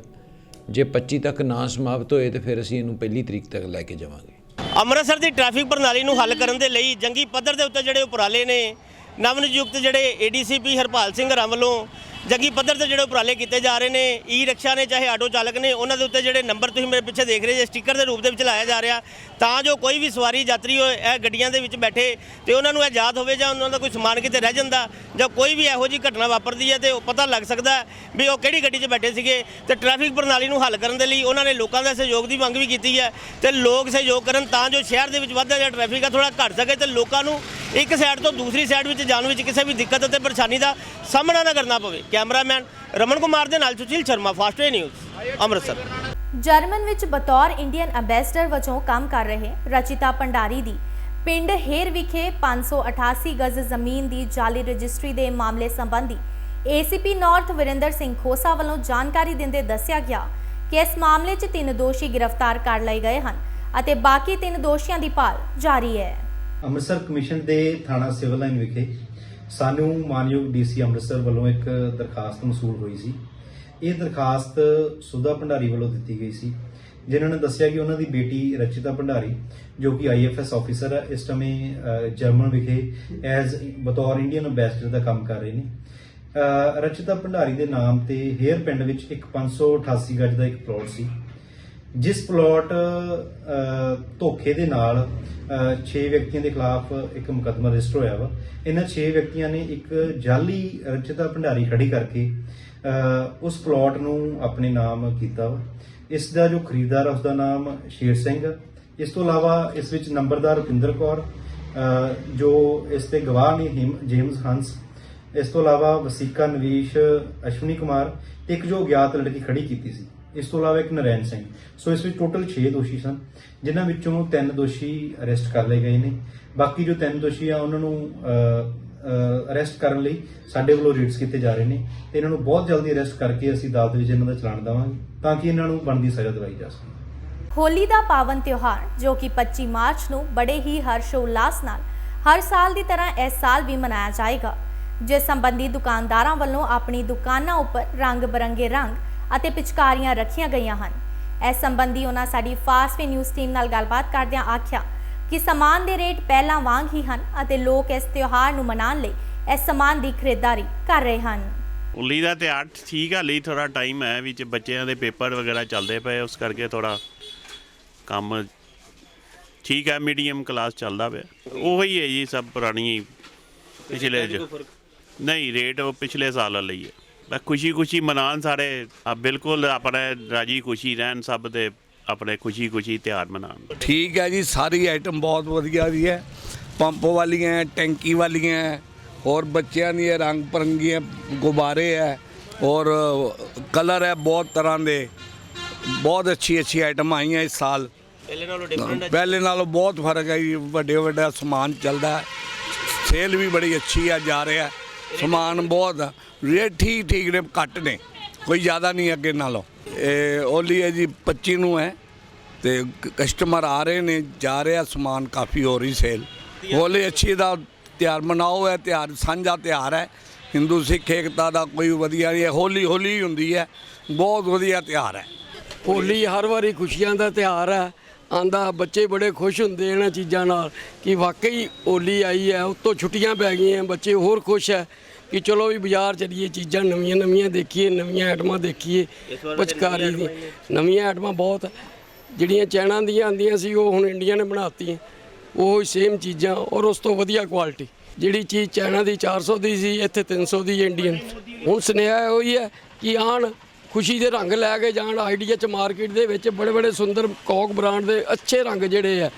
ਜੇ 25 ਤੱਕ ਨਾ ਸਮਾਪਤ ਹੋਏ ਤੇ ਫਿਰ ਅਸੀਂ ਇਹਨੂੰ ਪਹਿਲੀ ਤਰੀਕ ਤੱਕ ਲੈ ਕੇ ਜਾਵਾਂਗੇ। ਅੰਮ੍ਰਿਤਸਰ ਦੀ ਟ੍ਰੈਫਿਕ ਪ੍ਰਣਾਲੀ ਨੂੰ ਹੱਲ ਕਰਨ ਦੇ ਲਈ ਜੰਗੀ ਪੱਧਰ ਦੇ ਉੱਤੇ ਜਿਹੜੇ ਉਪਰਾਲੇ ਨੇ, ਨਵ ਨਿਯੁਕਤ ਜਿਹੜੇ ਏਡੀਸੀਪੀ ਹਰਪਾਲ ਸਿੰਘ ਰਾਮ ਵੱਲੋਂ ਜੰਗੀ ਪੱਧਰ ਤੇ ਜਿਹੜੇ ਉਪਰਾਲੇ ਕੀਤੇ ਜਾ ਰਹੇ ਨੇ ਈ ਰਿਕਸ਼ਾ ਨੇ ਚਾਹੇ ਆਟੋ ਚਾਲਕ ਨੇ, ਉਹਨਾਂ ਦੇ ਉੱਤੇ ਜਿਹੜੇ ਨੰਬਰ ਤੁਸੀਂ ਮੇਰੇ ਪਿੱਛੇ ਦੇਖ ਰਹੇ ਜੇ ਸਟicker ਦੇ ਰੂਪ ਦੇ ਵਿੱਚ ਲਾਇਆ ਜਾ ਰਿਹਾ, ਤਾਂ ਜੋ ਕੋਈ ਵੀ ਸਵਾਰੀ ਯਾਤਰੀ ਹੋਏ ਇਹ ਗੱਡੀਆਂ ਦੇ ਵਿੱਚ ਬੈਠੇ ਤੇ ਉਹਨਾਂ ਨੂੰ ਇਹ ਯਾਦ ਹੋਵੇ ਜਾਂ ਉਹਨਾਂ ਦਾ ਕੋਈ ਸਮਾਨ ਕਿਤੇ ਰਹਿ ਜਾਂਦਾ ਜਾਂ ਕੋਈ ਵੀ ਇਹੋ ਜਿਹੀ ਘਟਨਾ ਵਾਪਰਦੀ ਹੈ ਤੇ ਉਹ ਪਤਾ ਲੱਗ ਸਕਦਾ ਵੀ ਉਹ ਕਿਹੜੀ ਗੱਡੀ 'ਚ ਬੈਠੇ ਸੀਗੇ ਤੇ ਟ੍ਰੈਫਿਕ ਪ੍ਰਣਾਲੀ ਨੂੰ ਹੱਲ ਕਰਨ ਦੇ ਲਈ ਉਹਨਾਂ ਨੇ ਲੋਕਾਂ ਦਾ ਸਹਿਯੋਗ ਦੀ ਮੰਗ ਵੀ ਕੀਤੀ ਹੈ ਤੇ ਲੋਕ ਸਹਿਯੋਗ ਕਰਨ ਤਾਂ ਜੋ ਸ਼ਹਿਰ ਦੇ ਵਿੱਚ ਵੱਧਦਾ ਜਿਹੜਾ ਟ੍ਰੈਫਿਕ ਆ ਥੋੜਾ ਘਟ ਸਕੇ ਤੇ ਲੋਕਾਂ ਨੂੰ ਇੱਕ ਸਾਈਡ ਤੋਂ ਦੂਸਰੀ ਸਾਈਡ ਵਿੱਚ ਜਾਣ ਵਿੱਚ ਕਿਸੇ ਵੀ ਦਿੱਕਤ ਅਤੇ ਪਰੇਸ਼ਾਨੀ ਦਾ ਸਾਹਮਣਾ ਨਾ ਕਰਨਾ ਪਵੇ। ਕੈਮਰਾਮੈਨ ਰਮਨ ਕੁਮਾਰ ਦੇ ਨਾਲ Sushil Sharma Fastway News Amritsar. German ਵਿੱਚ ਬਤੌਰ ਇੰਡੀਅਨ ਐਮਬੈਸਡਰ ਵਜੋਂ ਕੰਮ ਕਰ ਰਹੇ ਰਚਿਤਾ ਭੰਡਾਰੀ ਦੀ। ਪਿੰਡ ਹੇਰ ਵਿਖੇ 588 ਗਜ਼ ਜ਼ਮੀਨ ਦੀ ਜਾਲੀ ਰਜਿਸਟਰੀ ਦੇ ਮਾਮਲੇ ਸੰਬੰਧੀ ਏਸੀਪੀ ਨਾਰਥ ਵਿਰਿੰਦਰ ਸਿੰਘ ਖੋਸਾ ਵੱਲੋਂ ਜਾਣਕਾਰੀ ਦਿੰਦੇ ਦੱਸਿਆ ਗਿਆ ਕਿ ਇਸ ਮਾਮਲੇ 'ਚ ਤਿੰਨ ਦੋਸ਼ੀ ਗ੍ਰਿਫਤਾਰ ਕਰ ਲਏ ਗਏ ਹਨ ਅਤੇ ਬਾਕੀ ਤਿੰਨ ਦੋਸ਼ੀਆਂ ਦੀ ਭਾਲ ਜਾਰੀ ਹੈ। ਅੰਮ੍ਰਿਤਸਰ ਕਮਿਸ਼ਨ ਦੇ ਥਾਣਾ ਸਿਵਲ ਲਾਈਨ ਵਿਖੇ ਸਾਨੂੰ ਮਾਨਯੋਗ ਡੀਸੀ ਅੰਮ੍ਰਿਤਸਰ ਵੱਲੋਂ ਇੱਕ ਦਰਖਾਸਤ ਮਸੂਲ ਹੋਈ ਸੀ। ਇਹ ਦਰਖਾਸਤ ਸੁਧਾ ਭੰਡਾਰੀ ਵੱਲੋਂ ਦਿੱਤੀ ਗਈ ਸੀ, ਜਿਨ੍ਹਾਂ ਨੇ ਦੱਸਿਆ ਕਿ ਉਹਨਾਂ ਦੀ ਬੇਟੀ ਰਚਿਤਾ ਭੰਡਾਰੀ, ਜੋ ਕਿ ਆਈਐਫਐਸ ਆਫੀਸਰ ਹੈ, ਇਸ ਸਮੇਂ ਜਰਮਨ ਵਿਖੇ ਐਜ਼ ਬਤੌਰ ਇੰਡੀਅਨ ਐਮਬੈਸਡਰ ਦਾ ਕੰਮ ਕਰ ਰਹੇ ਨੇ। ਰਚਿਤਾ ਭੰਡਾਰੀ ਦੇ ਨਾਮ ਤੇ ਹੇਅਰ ਪਿੰਡ ਵਿੱਚ ਇੱਕ 588 ਗੱਜ ਦਾ ਇੱਕ ਪਲਾਟ ਸੀ। ਜਿਸ ਪਲਾਟ ਧੋਖੇ ਦੇ ਨਾਲ 6 ਵਿਅਕਤੀਆਂ ਦੇ ਖਿਲਾਫ ਇੱਕ ਮੁਕੱਦਮਾ ਰਜਿਸਟਰ ਹੋਇਆ ਵਾ। ਇਹਨਾਂ 6 ਵਿਅਕਤੀਆਂ ਨੇ ਇੱਕ ਜਾਲੀ ਰਚਿਤਾ ਭੰਡਾਰੀ ਖੜੀ ਕਰਕੇ ਉਸ ਪਲਾਟ ਨੂੰ ਆਪਣੇ ਨਾਮ ਕੀਤਾ ਵਾ। ਇਸ ਦਾ ਜੋ ਖਰੀਦਦਾਰ ਹੈ ਉਸ ਦਾ ਨਾਮ ਸ਼ੇਰ ਸਿੰਘ। ਇਸ ਤੋਂ ਇਲਾਵਾ ਇਸ ਵਿੱਚ ਨੰਬਰਦਾਰ ਰੁਪਿੰਦਰ ਕੌਰ ਜੋ ਇਸ ਤੇ ਗਵਾਹ ਨੇ, ਹਿਮ- ਜੇਮਸ ਹੰਸ। ਇਸ ਤੋਂ ਇਲਾਵਾ ਵਸੀਕਾ ਨਵੀਸ਼ ਅਸ਼ਵਨੀ ਕੁਮਾਰ ਤੇ ਇੱਕ ਜੋ ਗਿਆਤ ਲੜਕੀ ਖੜੀ ਕੀਤੀ ਸੀ। ਇਸ ਤੋਂ ਇਲਾਵਾ ਇੱਕ ਨਰੈਣ ਸਿੰਘ। ਸੋ ਇਸ ਵਿੱਚ ਟੋਟਲ 6 ਦੋਸ਼ੀ ਸਨ, ਜਿਨ੍ਹਾਂ ਵਿੱਚੋਂ ਤਿੰਨ ਦੋਸ਼ੀ ਅਰੈਸਟ ਕਰ ਲਏ ਗਏ ਨੇ। ਬਾਕੀ ਜੋ ਤਿੰਨ ਦੋਸ਼ੀ ਆ, ਉਹਨਾਂ ਨੂੰ ਅਰੈਸਟ ਕਰਨ ਲਈ ਸਾਡੇ ਵੱਲੋਂ ਰੀਡਸ ਕੀਤੇ ਜਾ ਰਹੇ ਨੇ। ਤੇ ਇਹਨਾਂ ਨੂੰ ਬਹੁਤ ਜਲਦੀ ਅਰੈਸਟ ਕਰਕੇ ਅਸੀਂ ਅਦਾਲਤ ਵਿੱਚ ਇਹਨਾਂ ਦਾ ਚਲਾਨ ਦੇਵਾਂਗੇ, ਤਾਂ ਕਿ ਇਹਨਾਂ ਨੂੰ ਬਣਦੀ ਸਜ਼ਾ ਦਿਵਾਈ ਜਾ ਸਕੇ। ਹੋਲੀ ਦਾ ਪਾਵਨ ਤਿਉਹਾਰ, ਜੋ ਕਿ 25 ਮਾਰਚ ਨੂੰ ਬੜੇ ਹੀ ਹਰਸ਼ ਉਲਾਸ ਨਾਲ ਹਰ ਸਾਲ ਦੀ ਤਰ੍ਹਾਂ ਇਸ ਸਾਲ ਵੀ ਮਨਾਇਆ ਜਾਏਗਾ, ਜਿਸ ਸੰਬੰਧੀ ਦੁਕਾਨਦਾਰਾਂ ਵੱਲੋਂ ਆਪਣੀ ਦੁਕਾਨਾਂ ਉੱਪਰ ਰੰਗ ਬਰੰਗੇ ਰੰਗ ਅਤੇ ਪਿਚਕਾਰੀਆਂ ਰੱਖੀਆਂ ਗਈਆਂ ਹਨ। ਇਸ ਸੰਬੰਧੀ ਉਹਨਾਂ ਸਾਡੀ ਫਾਸਟ ਵੇ ਨਿਊਜ਼ ਟੀਮ ਨਾਲ ਗੱਲਬਾਤ ਕਰਦਿਆਂ ਆਖਿਆ ਕਿ ਸਮਾਨ ਦੇ ਰੇਟ ਪਹਿਲਾਂ ਵਾਂਗ ਹੀ ਹਨ ਅਤੇ ਲੋਕ ਇਸ ਤਿਉਹਾਰ ਨੂੰ ਮਨਾਉਣ ਲਈ ਇਸ ਸਮਾਨ ਦੀ ਖਰੀਦਦਾਰੀ ਕਰ ਰਹੇ ਹਨ। ਉਲੀ ਦਾ ਤਿਉਹਾਰ ਠੀਕ ਆ ਲਈ ਥੋੜਾ ਟਾਈਮ ਹੈ ਵਿੱਚ ਬੱਚਿਆਂ ਦੇ ਪੇਪਰ ਵਗੈਰਾ ਚੱਲਦੇ ਪਏ ਉਸ ਕਰਕੇ ਥੋੜਾ ਕੰਮ ਠੀਕ ਹੈ ਮੀਡੀਅਮ ਕਲਾਸ ਚੱਲਦਾ ਪਿਆ। ਉਹੀ ਹੈ ਜੀ ਸਭ ਪੁਰਾਣੀ ਪਿਛਲੇ ਜ ਨਹੀਂ ਰੇਟ ਉਹ ਪਿਛਲੇ ਸਾਲ ਵਾਲੀ ਹੈ। ਖੁਸ਼ੀ ਖੁਸ਼ੀ ਮਨਾਉਣ ਸਾਰੇ ਆ ਬਿਲਕੁਲ ਆਪਣੇ ਰਾਜੀ ਖੁਸ਼ੀ ਰਹਿਣ ਸਭ ਦੇ ਆਪਣੇ ਖੁਸ਼ੀ ਖੁਸ਼ੀ ਤਿਉਹਾਰ ਮਨਾਉਣ। ਠੀਕ ਹੈ ਜੀ ਸਾਰੀ ਆਈਟਮ ਬਹੁਤ ਵਧੀਆ ਦੀ ਹੈ। ਪੰਪ ਵਾਲੀਆਂ ਹੈ, ਟੈਂਕੀ ਵਾਲੀਆਂ ਹੈ, ਹੋਰ ਬੱਚਿਆਂ ਦੀਆਂ ਰੰਗ ਪਰੰਗੀਆਂ ਗੁਬਾਰੇ ਹੈ ਔਰ ਕਲਰ ਹੈ ਬਹੁਤ ਤਰ੍ਹਾਂ ਦੇ। ਬਹੁਤ ਅੱਛੀ ਅੱਛੀ ਆਈਟਮ ਆਈਆਂ ਇਸ ਸਾਲ। ਪਹਿਲੇ ਨਾਲੋਂ ਡਿਫਰੈਂਟ ਹੈ ਪਹਿਲੇ ਨਾਲੋਂ ਬਹੁਤ ਫ਼ਰਕ ਹੈ ਜੀ ਵੱਡੇ ਵੱਡਾ ਸਮਾਨ ਚੱਲਦਾ ਹੈ। ਸੇਲ ਵੀ ਬੜੀ ਅੱਛੀ ਆ ਜਾ ਰਿਹਾ ਹੈ। ਸਮਾਨ ਬਹੁਤ ਆ। ਰੇਟ ਠੀਕ ਠੀਕ ਨੇ, ਘੱਟ ਨੇ। ਕੋਈ ਜ਼ਿਆਦਾ ਨਹੀਂ ਅੱਗੇ ਨਾਲੋਂ। ਇਹ ਓਲੀ ਹੈ ਜੀ 25 ਨੂੰ ਹੈ। ਤੇ ਕਸਟਮਰ ਆ ਰਹੇ ਨੇ, ਜਾ ਰਿਹਾ ਸਮਾਨ, ਕਾਫੀ ਹੋ ਰਹੀ ਸੇਲ ਹੋਲੀ ਅੱਛੀ ਦਾ ਤਿਉਹਾਰ ਮਨਾਓ ਹੈ, ਤਿਉਹਾਰ, ਸਾਂਝਾ ਤਿਉਹਾਰ ਹੈ। ਹਿੰਦੂ, ਸਿੱਖ, ਏਕਤਾ ਦਾ ਕੋਈ ਵਧੀਆ ਨਹੀਂ ਹੈ। ਹੋਲੀ ਹੋਲੀ ਹੁੰਦੀ ਹੈ। ਬਹੁਤ ਵਧੀਆ ਤਿਉਹਾਰ ਹੈ। ਹੋਲੀ ਹਰ ਵਾਰੀ ਖੁਸ਼ੀਆਂ ਦਾ ਤਿਉਹਾਰ ਹੈ। ਆਂਦਾ ਬੱਚੇ ਬੜੇ ਖੁਸ਼ ਹੁੰਦੇ ਇਹਨਾਂ ਚੀਜ਼ਾਂ ਨਾਲ ਕਿ ਵਾਕਈ ਹੋਲੀ ਆਈ ਹੈ ਉੱਤੋਂ ਛੁੱਟੀਆਂ ਪੈ ਗਈਆਂ ਬੱਚੇ ਹੋਰ ਖੁਸ਼ ਹੈ ਕਿ ਚਲੋ ਵੀ ਬਾਜ਼ਾਰ ਚਲੀਏ ਚੀਜ਼ਾਂ ਨਵੀਆਂ ਨਵੀਆਂ ਦੇਖੀਏ ਨਵੀਆਂ ਆਈਟਮਾਂ ਦੇਖੀਏ ਪਚਕਾਰੀ ਦੀ। ਨਵੀਆਂ ਆਈਟਮਾਂ ਬਹੁਤ। ਜਿਹੜੀਆਂ ਚਾਈਨਾ ਦੀਆਂ ਆਂਦੀਆਂ ਸੀ ਉਹ ਹੁਣ ਇੰਡੀਆ ਨੇ ਬਣਾਤੀਆਂ। ਉਹ ਸੇਮ ਚੀਜ਼ਾਂ ਔਰ ਉਸ ਤੋਂ ਵਧੀਆ ਕੁਆਲਿਟੀ ਜਿਹੜੀ ਚੀਜ਼ ਚਾਈਨਾ ਦੀ 400 ਦੀ ਸੀ ਇੱਥੇ 300 ਦੀ ਇੰਡੀਅਨ। ਹੁਣ ਸੁਨੇਹਾ ਇਹੋ ਹੀ ਹੈ ਕਿ ਆਣ ਖੁਸ਼ੀ ਦੇ ਰੰਗ ਲੈ ਕੇ ਜਾਣ ਆਈਡੀਆ ਚ ਮਾਰਕੀਟ ਦੇ ਵਿੱਚ ਬੜੇ ਬੜੇ ਸੁੰਦਰ ਕੌਕ ਬ੍ਰਾਂਡ ਦੇ ਅੱਛੇ ਰੰਗ ਜਿਹੜੇ ਆ।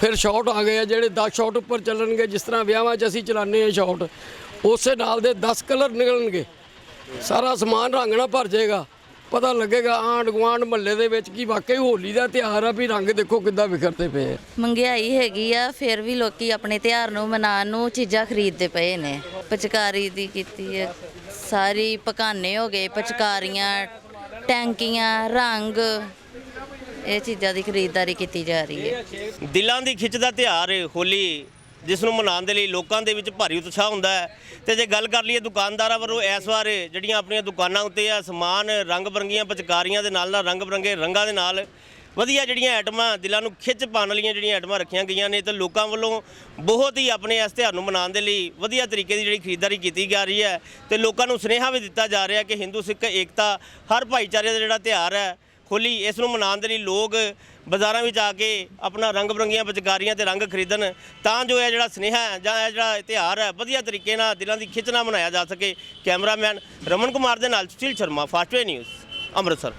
ਫਿਰ ਸ਼ਾਟ ਆ ਗਏ ਆ, ਜਿਹੜੇ 10 ਸ਼ਾਟ ਉੱਪਰ ਚੱਲਣਗੇ, ਜਿਸ ਤਰ੍ਹਾਂ ਵਿਆਹਾਂ 'ਚ ਅਸੀਂ ਚਲਾਉਂਦੇ ਆ ਸ਼ਾਟ ਉਸੇ ਨਾਲ ਦੇ 10 ਕਲਰ ਨਿਕਲਣਗੇ। ਸਾਰਾ ਸਮਾਨ ਰੰਗ ਨਾਲ ਭਰ ਜਾਏਗਾ। ਪਤਾ ਲੱਗੇਗਾ ਆਂਢ ਗੁਆਂਢ ਮਹੱਲੇ ਦੇ ਵਿੱਚ ਕਿ ਵਾਕਈ ਹੋਲੀ ਦਾ ਤਿਉਹਾਰ ਆ ਵੀ ਰੰਗ ਦੇਖੋ ਕਿੱਦਾਂ ਵਿਖਰਦੇ ਪਏ ਆ। ਮਹਿੰਗਾਈ ਹੈਗੀ ਆ ਫਿਰ ਵੀ ਲੋਕੀ ਆਪਣੇ ਤਿਉਹਾਰ ਨੂੰ ਮਨਾਉਣ ਨੂੰ ਚੀਜ਼ਾਂ ਖਰੀਦਦੇ ਪਏ ਨੇ। ਪਚਕਾਰੀ ਦੀ ਕੀਤੀ ਹੈ ਸਾਰੀ ਪਕਾਨੇ ਹੋ ਗਏ ਪਚਕਾਰੀਆਂ ਟੈਂਕੀਆਂ ਰੰਗ। ਇਹ ਚੀਜ਼ਾਂ ਦੀ ਖਰੀਦਦਾਰੀ ਕੀਤੀ ਜਾ ਰਹੀ ਹੈ। ਦਿਲਾਂ ਦੀ ਖਿੱਚ ਦਾ ਤਿਉਹਾਰ ਹੋਲੀ ਜਿਸ ਨੂੰ ਮਨਾਉਣ ਦੇ ਲਈ ਲੋਕਾਂ ਦੇ ਵਿੱਚ ਭਾਰੀ ਉਤਸ਼ਾਹ ਹੁੰਦਾ ਹੈ। ਤੇ ਜੇ ਗੱਲ ਕਰ ਲਈਏ ਦੁਕਾਨਦਾਰਾਂ ਵੱਲੋਂ ਇਸ ਵਾਰ ਜਿਹੜੀਆਂ ਆਪਣੀਆਂ ਦੁਕਾਨਾਂ ਉੱਤੇ ਆ, ਸਮਾਨ ਰੰਗ ਬਰੰਗੀਆਂ ਪਚਕਾਰੀਆਂ ਦੇ ਨਾਲ ਨਾਲ ਰੰਗ ਬਰੰਗੇ ਰੰਗਾਂ ਦੇ ਨਾਲ ਵਧੀਆ ਜਿਹੜੀਆਂ ਆਈਟਮਾਂ ਦਿਲਾਂ ਨੂੰ ਖਿੱਚ ਪਾਉਣ ਵਾਲੀਆਂ ਜਿਹੜੀਆਂ ਆਈਟਮਾਂ ਰੱਖੀਆਂ ਗਈਆਂ ਨੇ ਤੇ ਲੋਕਾਂ ਵੱਲੋਂ ਬਹੁਤ ਹੀ ਆਪਣੇ ਇਸ ਤਿਉਹਾਰ ਨੂੰ ਮਨਾਉਣ ਦੇ ਲਈ ਵਧੀਆ ਤਰੀਕੇ ਦੀ ਜਿਹੜੀ ਖਰੀਦਦਾਰੀ ਕੀਤੀ ਜਾ ਰਹੀ ਹੈ ਤੇ ਲੋਕਾਂ ਨੂੰ ਸੁਨੇਹਾ ਵੀ ਦਿੱਤਾ ਜਾ ਰਿਹਾ ਕਿ ਹਿੰਦੂ, ਸਿੱਖ, ਏਕਤਾ ਹਰ ਭਾਈਚਾਰੇ ਦਾ ਜਿਹੜਾ ਤਿਉਹਾਰ ਹੈ ਹੋਲੀ ਇਸ ਨੂੰ ਮਨਾਉਣ ਦੇ ਲਈ ਲੋਕ ਬਾਜ਼ਾਰਾਂ ਵਿੱਚ ਆ ਕੇ ਆਪਣਾ ਰੰਗ ਬਰੰਗੀਆਂ ਪਿਚਕਾਰੀਆਂ ਤੇ ਰੰਗ ਖਰੀਦਣ। ਤਾਂ ਜੋ ਇਹ ਜਿਹੜਾ ਸਨੇਹਾ ਹੈ ਜਾਂ ਇਹ ਜਿਹੜਾ ਤਿਉਹਾਰ ਹੈ, ਵਧੀਆ ਤਰੀਕੇ ਨਾਲ ਦਿਲਾਂ ਦੀ ਖਿੱਚ ਨਾਲ ਮਨਾਇਆ ਜਾ ਸਕੇ। ਕੈਮਰਾਮੈਨ ਰਮਨ ਕੁਮਾਰ ਦੇ ਨਾਲ ਸੁਸ਼ੀਲ ਸ਼ਰਮਾ ਫਾਸਟਵੇ ਨਿਊਜ਼ ਅੰਮ੍ਰਿਤਸਰ।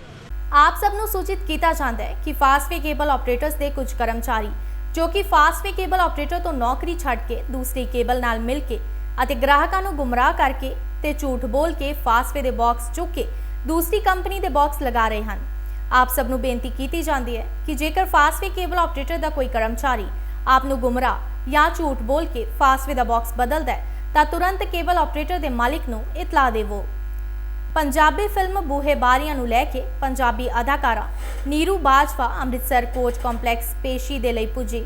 ਆਪ ਸਭ ਨੂੰ ਸੂਚਿਤ ਕੀਤਾ ਜਾਂਦਾ ਹੈ ਕਿ ਫਾਸਟਵੇ ਕੇਬਲ ਆਪਰੇਟਰਸ ਦੇ ਕੁਝ ਕਰਮਚਾਰੀ, ਜੋ ਕਿ ਫਾਸਟਵੇ ਕੇਬਲ ਆਪਰੇਟਰ ਤੋਂ ਨੌਕਰੀ ਛੱਡ ਕੇ ਦੂਸਰੀ ਕੇਬਲ ਨਾਲ ਮਿਲ ਕੇ ਅਤੇ ਗ੍ਰਾਹਕਾਂ ਨੂੰ ਗੁੰਮਰਾਹ ਕਰਕੇ ਤੇ ਝੂਠ ਬੋਲ ਕੇ ਫਾਸਟਵੇ ਦੇ ਬਾਕਸ ਚੁੱਕ ਕੇ ਦੂਸਰੀ ਕੰਪਨੀ ਦੇ ਬਾਕਸ ਲਗਾ ਰਹੇ ਹਨ ਆਪ ਸਭ ਨੂੰ ਬੇਨਤੀ ਕੀਤੀ ਜਾਂਦੀ ਹੈ ਕਿ ਜੇਕਰ ਫਾਸਟਵੇ ਕੇਬਲ ਆਪਰੇਟਰ ਦਾ ਕੋਈ ਕਰਮਚਾਰੀ ਆਪ ਨੂੰ ਗੁੰਮਰਾਹ ਜਾਂ ਝੂਠ ਬੋਲ ਕੇ ਫਾਸਟਵੇ ਦਾ ਬਾਕਸ ਬਦਲਦਾ ਹੈ, ਤਾਂ ਤੁਰੰਤ ਕੇਬਲ ਆਪਰੇਟਰ ਦੇ ਮਾਲਿਕ ਨੂੰ ਇਤਲਾਹ ਦੇਵੋ। ਪੰਜਾਬੀ ਫਿਲਮ ਬੂਹੇ ਬਾਰੀਆਂ ਨੂੰ ਲੈ ਕੇ ਪੰਜਾਬੀ ਅਦਾਕਾਰਾ ਨੀਰੂ ਬਾਜਵਾ ਅੰਮ੍ਰਿਤਸਰ ਕੋਚ ਕੰਪਲੈਕਸ ਪੇਸ਼ੀ ਦੇ ਲਈ ਪੁੱਜੀ।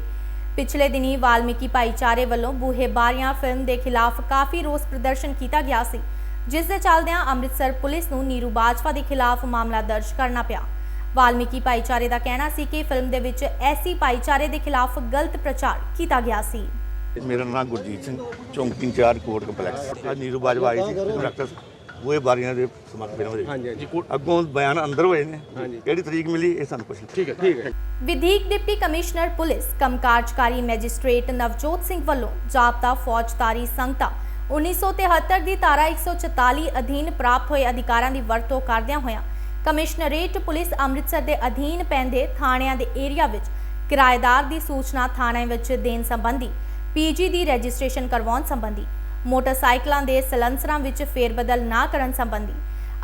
ਪਿਛਲੇ ਦਿਨੀ ਵਾਲਮੀਕੀ ਭਾਈਚਾਰੇ ਵੱਲੋਂ ਬੂਹੇ ਬਾਰੀਆਂ ਫਿਲਮ ਦੇ ਖਿਲਾਫ ਕਾਫੀ ਰੋਸ ਪ੍ਰਦਰਸ਼ਨ ਕੀਤਾ ਗਿਆ ਸੀ, ਜਿਸ ਦੇ ਚੱਲਦਿਆਂ ਅੰਮ੍ਰਿਤਸਰ ਪੁਲਿਸ ਨੂੰ ਨੀਰੂ ਬਾਜਵਾ ਦੇ ਖਿਲਾਫ ਮਾਮਲਾ ਦਰਜ ਕਰਨਾ ਪਿਆ। ਵਾਲਮੀਕੀ ਭਾਈਚਾਰੇ ਦਾ ਕਹਿਣਾ ਸੀ ਕਿ ਫਿਲਮ ਦੇ ਵਿੱਚ ਐਸੀ ਭਾਈਚਾਰੇ ਦੇ ਖਿਲਾਫ ਗਲਤ ਪ੍ਰਚਾਰ ਕੀਤਾ ਗਿਆ ਸੀ। ਮੇਰਾ ਨਾਮ ਗੁਰਜੀਤ ਸਿੰਘ ਚੌਂਕੀ ਇੰਚਾਰਜ ਕੋਰਟ ਕੰਪਲੈਕਸ। ਅੱਜ ਨੀਰੂ ਬਾਜਵਾ ਆਈ ਸੀ ਡਾਕਟਰ ਉਹ ਬਾਰੀਆਂ ਦੇ ਸਮਾਪਤ ਹੋਏ। ਹਾਂਜੀ ਹਾਂਜੀ। ਅੱਗੋਂ ਬਿਆਨ ਅੰਦਰ ਹੋਏ ਨੇ। ਕਿਹੜੀ ਤਰੀਕ ਮਿਲੀ ਇਹ ਸਾਨੂੰ ਪੁੱਛ ਠੀਕ ਹੈ ਠੀਕ ਹੈ। ਵਿਧੀਕ ਡਿਪਟੀ ਕਮਿਸ਼ਨਰ ਪੁਲਿਸ ਕਮ ਕਾਰਜਕਾਰੀ ਮੈਜਿਸਟ੍ਰੇਟ ਨਵਜੋਤ ਸਿੰਘ ਵੱਲੋਂ ਜਾਬਤਾ ਫੌਜਦਾਰੀ ਸੰਗਤਾ। 1973 ਦੀ ਧਾਰਾ 144 ਅਧੀਨ ਪ੍ਰਾਪਤ ਹੋਏ ਅਧਿਕਾਰਾਂ ਦੀ ਵਰਤੋਂ ਕਰਦਿਆਂ ਹੋਇਆਂ ਕਮਿਸ਼ਨਰੇਟ ਪੁਲਿਸ ਅੰਮ੍ਰਿਤਸਰ ਦੇ ਅਧੀਨ ਪੈਂਦੇ ਥਾਣਿਆਂ ਦੇ ਏਰੀਆ ਵਿੱਚ ਕਿਰਾਏਦਾਰ ਦੀ ਸੂਚਨਾ ਥਾਣੇ ਵਿੱਚ ਦੇਣ ਸੰਬੰਧੀ, ਪੀਜੀ ਦੀ ਰਜਿਸਟ੍ਰੇਸ਼ਨ ਕਰਵਾਉਣ ਸੰਬੰਧੀ, ਮੋਟਰਸਾਈਕਲਾਂ ਦੇ ਸਲੰਸਰਾਂ ਵਿੱਚ ਫੇਰਬਦਲ ਨਾ ਕਰਨ ਸੰਬੰਧੀ,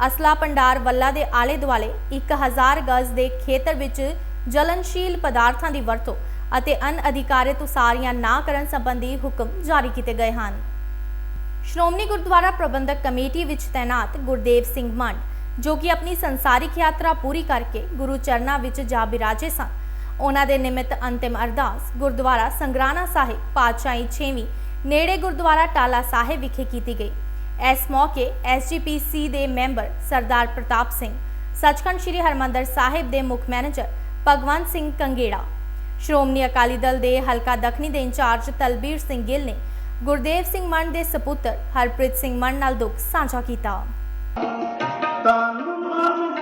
ਅਸਲਾ ਭੰਡਾਰ ਵੱਲਾ ਦੇ ਆਲੇ ਦੁਆਲੇ 1000 ਗਜ਼ ਦੇ ਖੇਤਰ ਵਿੱਚ ਜਲਨਸ਼ੀਲ ਪਦਾਰਥਾਂ ਦੀ ਵਰਤੋਂ ਅਤੇ ਅਨਅਧਿਕਾਰਿਤ ਉਸਾਰੀਆਂ ਨਾ ਕਰਨ ਸੰਬੰਧੀ ਹੁਕਮ ਜਾਰੀ ਕੀਤੇ ਗਏ ਹਨ। ਸ਼੍ਰੋਮਣੀ ਗੁਰਦੁਆਰਾ ਪ੍ਰਬੰਧਕ ਕਮੇਟੀ ਵਿੱਚ ਤਾਇਨਾਤ ਗੁਰਦੇਵ ਸਿੰਘ ਮੰਡ ਜੋ ਕਿ ਆਪਣੀ ਸੰਸਾਰਿਕ ਯਾਤਰਾ ਪੂਰੀ ਕਰਕੇ ਗੁਰੂ ਚਰਨਾਂ ਵਿੱਚ ਜਾ ਬਿਰਾਜੇ ਸਨ। ਉਹਨਾਂ ਦੇ ਨਿਮਿਤ ਅੰਤਿਮ ਅਰਦਾਸ ਗੁਰਦੁਆਰਾ ਸੰਗਰਾਣਾ ਸਾਹਿਬ ਪਾਤਸ਼ਾਹੀ 6ਵੀਂ ਨੇੜੇ ਗੁਰਦੁਆਰਾ ਟਾਲਾ ਸਾਹਿਬ ਵਿਖੇ ਕੀਤੀ ਗਈ। ਇਸ ਮੌਕੇ ਐਸਜੀਪੀਸੀ ਦੇ ਮੈਂਬਰ ਸਰਦਾਰ ਪ੍ਰਤਾਪ ਸਿੰਘ, ਸੱਚਖੰਡ ਸ੍ਰੀ ਹਰਮੰਦਰ ਸਾਹਿਬ ਦੇ ਮੁੱਖ ਮੈਨੇਜਰ ਭਗਵੰਤ ਸਿੰਘ ਕੰਗੇੜਾ, ਸ਼੍ਰੋਮਣੀ ਅਕਾਲੀ ਦਲ ਦੇ ਹਲਕਾ ਦੱਖਣੀ ਦੇ ਇੰਚਾਰਜ ਤਲਬੀਰ ਸਿੰਘ ਗਿੱਲ ਨੇ ਗੁਰਦੇਵ ਸਿੰਘ ਮੰਨ ਦੇ ਸਪੁੱਤਰ ਹਰਪ੍ਰੀਤ ਸਿੰਘ ਮੰਨ ਨਾਲ ਦੁੱਖ ਸਾਂਝਾ ਕੀਤਾ। ਗੁਰਮੁਖ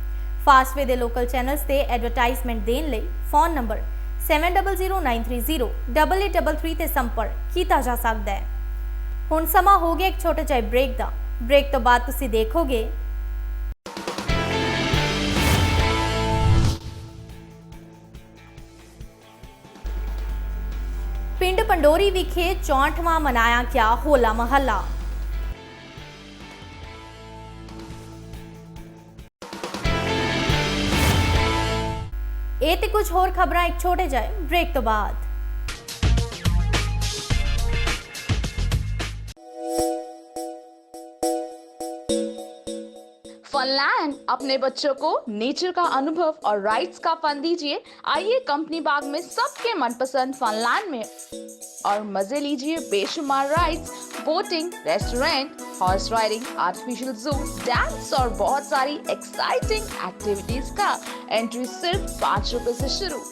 ਫਾਸਟਵੇ ਦੇ ਲੋਕਲ ਚੈਨਲਸ ਤੇ ਐਡਵਰਟਾਈਜ਼ਮੈਂਟ ਦੇਣ ਲਈ ਫੋਨ ਨੰਬਰ 7009308833 ਤੇ ਸੰਪਰਕ ਕੀਤਾ ਜਾ ਸਕਦਾ ਹੈ। ਹੁਣ ਸਮਾਂ ਹੋ ਗਿਆ ਇੱਕ ਛੋਟੇ ਜਿਹੇ ਬ੍ਰੇਕ ਦਾ। ਬ੍ਰੇਕ ਤੋਂ ਬਾਅਦ ਤੁਸੀਂ ਦੇਖੋਗੇ। ਪਿੰਡ ਪੰਡੋਰੀ ਵਿਖੇ 64ਵਾਂ ਮਨਾਇਆ ਗਿਆ ਹੋਲਾ ਮਹੱਲਾ। ਇਹ ਤੇ ਕੁਝ ਹੋਰ ਖਬਰਾਂ ਇੱਕ ਛੋਟੇ ਜਿਹੇ ਬ੍ਰੇਕ ਤੋਂ ਬਾਅਦ फनलैंड अपने बच्चों को नेचर का अनुभव और राइड्स का फन दीजिए आइए कंपनी बाग में सबके मनपसंद फनलैंड में और मजे लीजिए बेशुमार rides boating restaurant horse riding artificial zoo dance और बहुत सारी एक्साइटिंग एक्टिविटीज का एंट्री सिर्फ पाँच रुपए से शुरू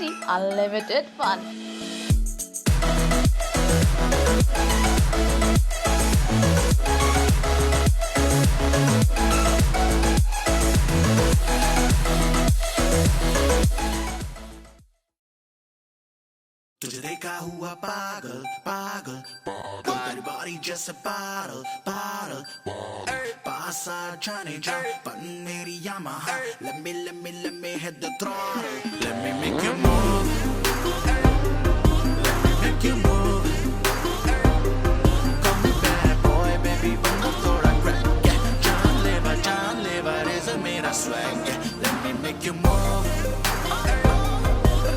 Unlimited Fun. rua paga, paga. Got your body just a bottle, bottle. Passa Johnny John, Paneri Yamaha. Let me, let me, let me hit the throttle. Let me make you move. Let me make you move. Call me bad boy, baby, when I thought I crack. Yeah, John Lever, John Lever is a made swag. Yeah, let me make you move.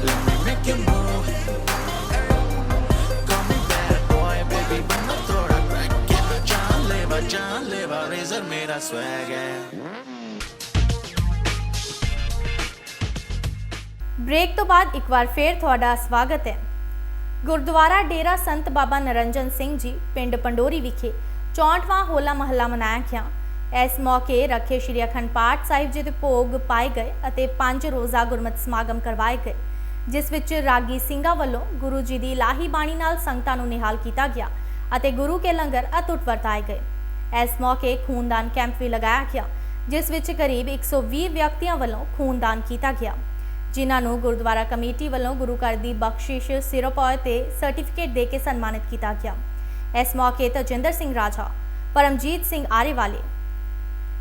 Let me make you move. जान ले बा जान ले बा razor मेरा swag है break ਤੋਂ ਬਾਅਦ ਇੱਕ ਵਾਰ ਫੇਰ ਤੁਹਾਡਾ ਸਵਾਗਤ ਹੈ ਗੁਰਦੁਆਰਾ ਡੇਰਾ ਸੰਤ ਬਾਬਾ ਨਰੰਜਨ ਸਿੰਘ ਜੀ ਪਿੰਡ ਪੰਡੋਰੀ ਵਿਖੇ 64ਵਾਂ ਹੋਲਾ ਮਹੱਲਾ ਮਨਾਇਆ ਗਿਆ ਇਸ ਮੌਕੇ ਰੱਖੇ ਸ਼੍ਰੀ ਅਖੰਡ ਪਾਠ ਸਾਹਿਬ ਜੀ ਦੇ ਭੋਗ ਪਾਏ ਗਏ ਅਤੇ ਪੰਜ ਰੋਜ਼ਾ ਗੁਰਮਤਿ ਸਮਾਗਮ ਕਰਵਾਏ ਗਏ ਜਿਸ ਵਿੱਚ ਰਾਗੀ ਸਿੰਘਾਂ ਵੱਲੋਂ ਗੁਰੂ ਜੀ ਦੀ ਲਾਹੀ ਬਾਣੀ ਨਾਲ ਸੰਗਤਾਂ ਨੂੰ ਨਿਹਾਲ ਕੀਤਾ ਗਿਆ ਅਤੇ ਗੁਰੂ ਕੇ ਲੰਗਰ ਅਤੁੱਟ ਵਰਤਾਏ ਗਏ ਇਸ ਮੌਕੇ ਖੂਨਦਾਨ ਕੈਂਪ ਵੀ ਲਗਾਇਆ ਗਿਆ, ਜਿਸ ਵਿੱਚ ਕਰੀਬ 120 ਵਿਅਕਤੀਆਂ ਵੱਲੋਂ ਖੂਨਦਾਨ ਕੀਤਾ ਗਿਆ। ਜਿਨ੍ਹਾਂ ਨੂੰ ਗੁਰਦੁਆਰਾ ਕਮੇਟੀ ਵੱਲੋਂ ਗੁਰੂ ਘਰ ਦੀ ਬਖਸ਼ਿਸ਼ ਸਿਰੋਪਾਏ ਤੇ ਸਰਟੀਫਿਕੇਟ ਦੇ ਕੇ ਸਨਮਾਨਿਤ ਕੀਤਾ ਗਿਆ। ਇਸ ਮੌਕੇ ਤਜਿੰਦਰ ਸਿੰਘ ਰਾਜਾ, ਪਰਮਜੀਤ ਸਿੰਘ ਆਰੇਵਾਲੇ,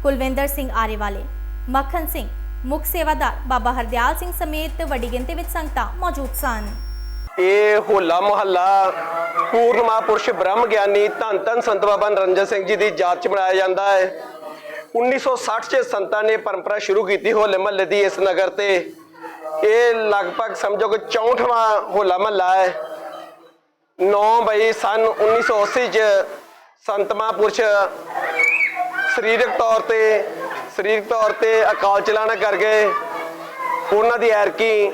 ਕੁਲਵਿੰਦਰ ਸਿੰਘ ਆਰੇਵਾਲੇ, ਮੱਖਣ ਸਿੰਘ, ਮੁੱਖ ਸੇਵਾਦਾਰ ਬਾਬਾ ਹਰਦਿਆਲ ਸਿੰਘ ਸਮੇਤ ਵੱਡੀ ਗਿਣਤੀ ਵਿੱਚ ਸੰਗਤਾਂ ਮੌਜੂਦ ਸਨ। ਇਹ ਹੋਲਾ ਮਹੱਲਾ ਪੂਰਨ ਮਹਾਪੁਰਸ਼ ਬ੍ਰਹਮ ਗਿਆਨੀ ਧੰਨ ਧੰਨ ਸੰਤ ਬਾਬਾ ਨਰਿੰਦਰ ਸਿੰਘ ਜੀ ਦੀ ਯਾਦ ਚ ਮਨਾਇਆ ਜਾਂਦਾ ਹੈ। 1960 ਚ ਸੰਤਾਂ ਨੇ ਪਰੰਪਰਾ ਸ਼ੁਰੂ ਕੀਤੀ ਹੋਲੇ ਮਹੱਲੇ ਦੀ ਇਸ ਨਗਰ ਤੇ। ਇਹ ਲਗਭਗ ਸਮਝੋ ਕਿ 64ਵਾਂ ਹੋਲਾ ਮਹੱਲਾ ਹੈ। 9 ਬਈ ਸਨ 1980 ਚ ਸੰਤ ਮਹਾਂਪੁਰਸ਼ ਸਰੀਰਕ ਤੌਰ ਤੇ, ਸਰੀਰਕ ਤੌਰ ਤੇ ਅਕਾਲ ਚਲਾਣਾ ਕਰ ਗਏ। ਉਹਨਾਂ ਦੀ ਐਰਕੀ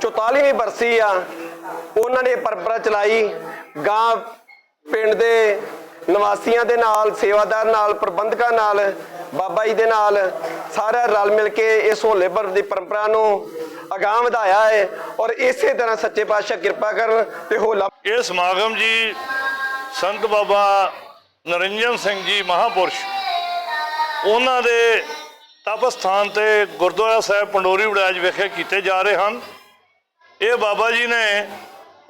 44ਵੀਂ ਬਰਸੀ ਆ। ਉਹਨਾਂ ਨੇ ਇਹ ਪਰੰਪਰਾ ਚਲਾਈ। ਗਾਂ ਪਿੰਡ ਦੇ ਨਿਵਾਸੀਆਂ ਦੇ ਨਾਲ, ਸੇਵਾਦਾਰ ਨਾਲ, ਪ੍ਰਬੰਧਕਾਂ ਨਾਲ, ਬਾਬਾ ਜੀ ਦੇ ਨਾਲ ਸਾਰਾ ਰਲ ਮਿਲ ਕੇ ਇਸ ਹੋਲੇ ਪਰਬ ਦੀ ਪਰੰਪਰਾ ਨੂੰ ਅਗਾਂਹ ਵਧਾਇਆ ਹੈ ਔਰ ਇਸੇ ਤਰ੍ਹਾਂ ਸੱਚੇ ਪਾਤਸ਼ਾਹ ਕਿਰਪਾ ਕਰਨ ਤੇ ਹੋਲਾ ਇਹ ਸਮਾਗਮ ਜੀ ਸੰਤ ਬਾਬਾ ਨਰਿੰਜਨ ਸਿੰਘ ਜੀ ਮਹਾਪੁਰਸ਼, ਉਹਨਾਂ ਦੇ ਤਪ ਸਥਾਨ ਤੇ ਗੁਰਦੁਆਰਾ ਸਾਹਿਬ ਪੰਡੋਰੀ ਵੜਾਜ ਵਿਖੇ ਕੀਤੇ ਜਾ ਰਹੇ ਹਨ। ਇਹ ਬਾਬਾ ਜੀ ਨੇ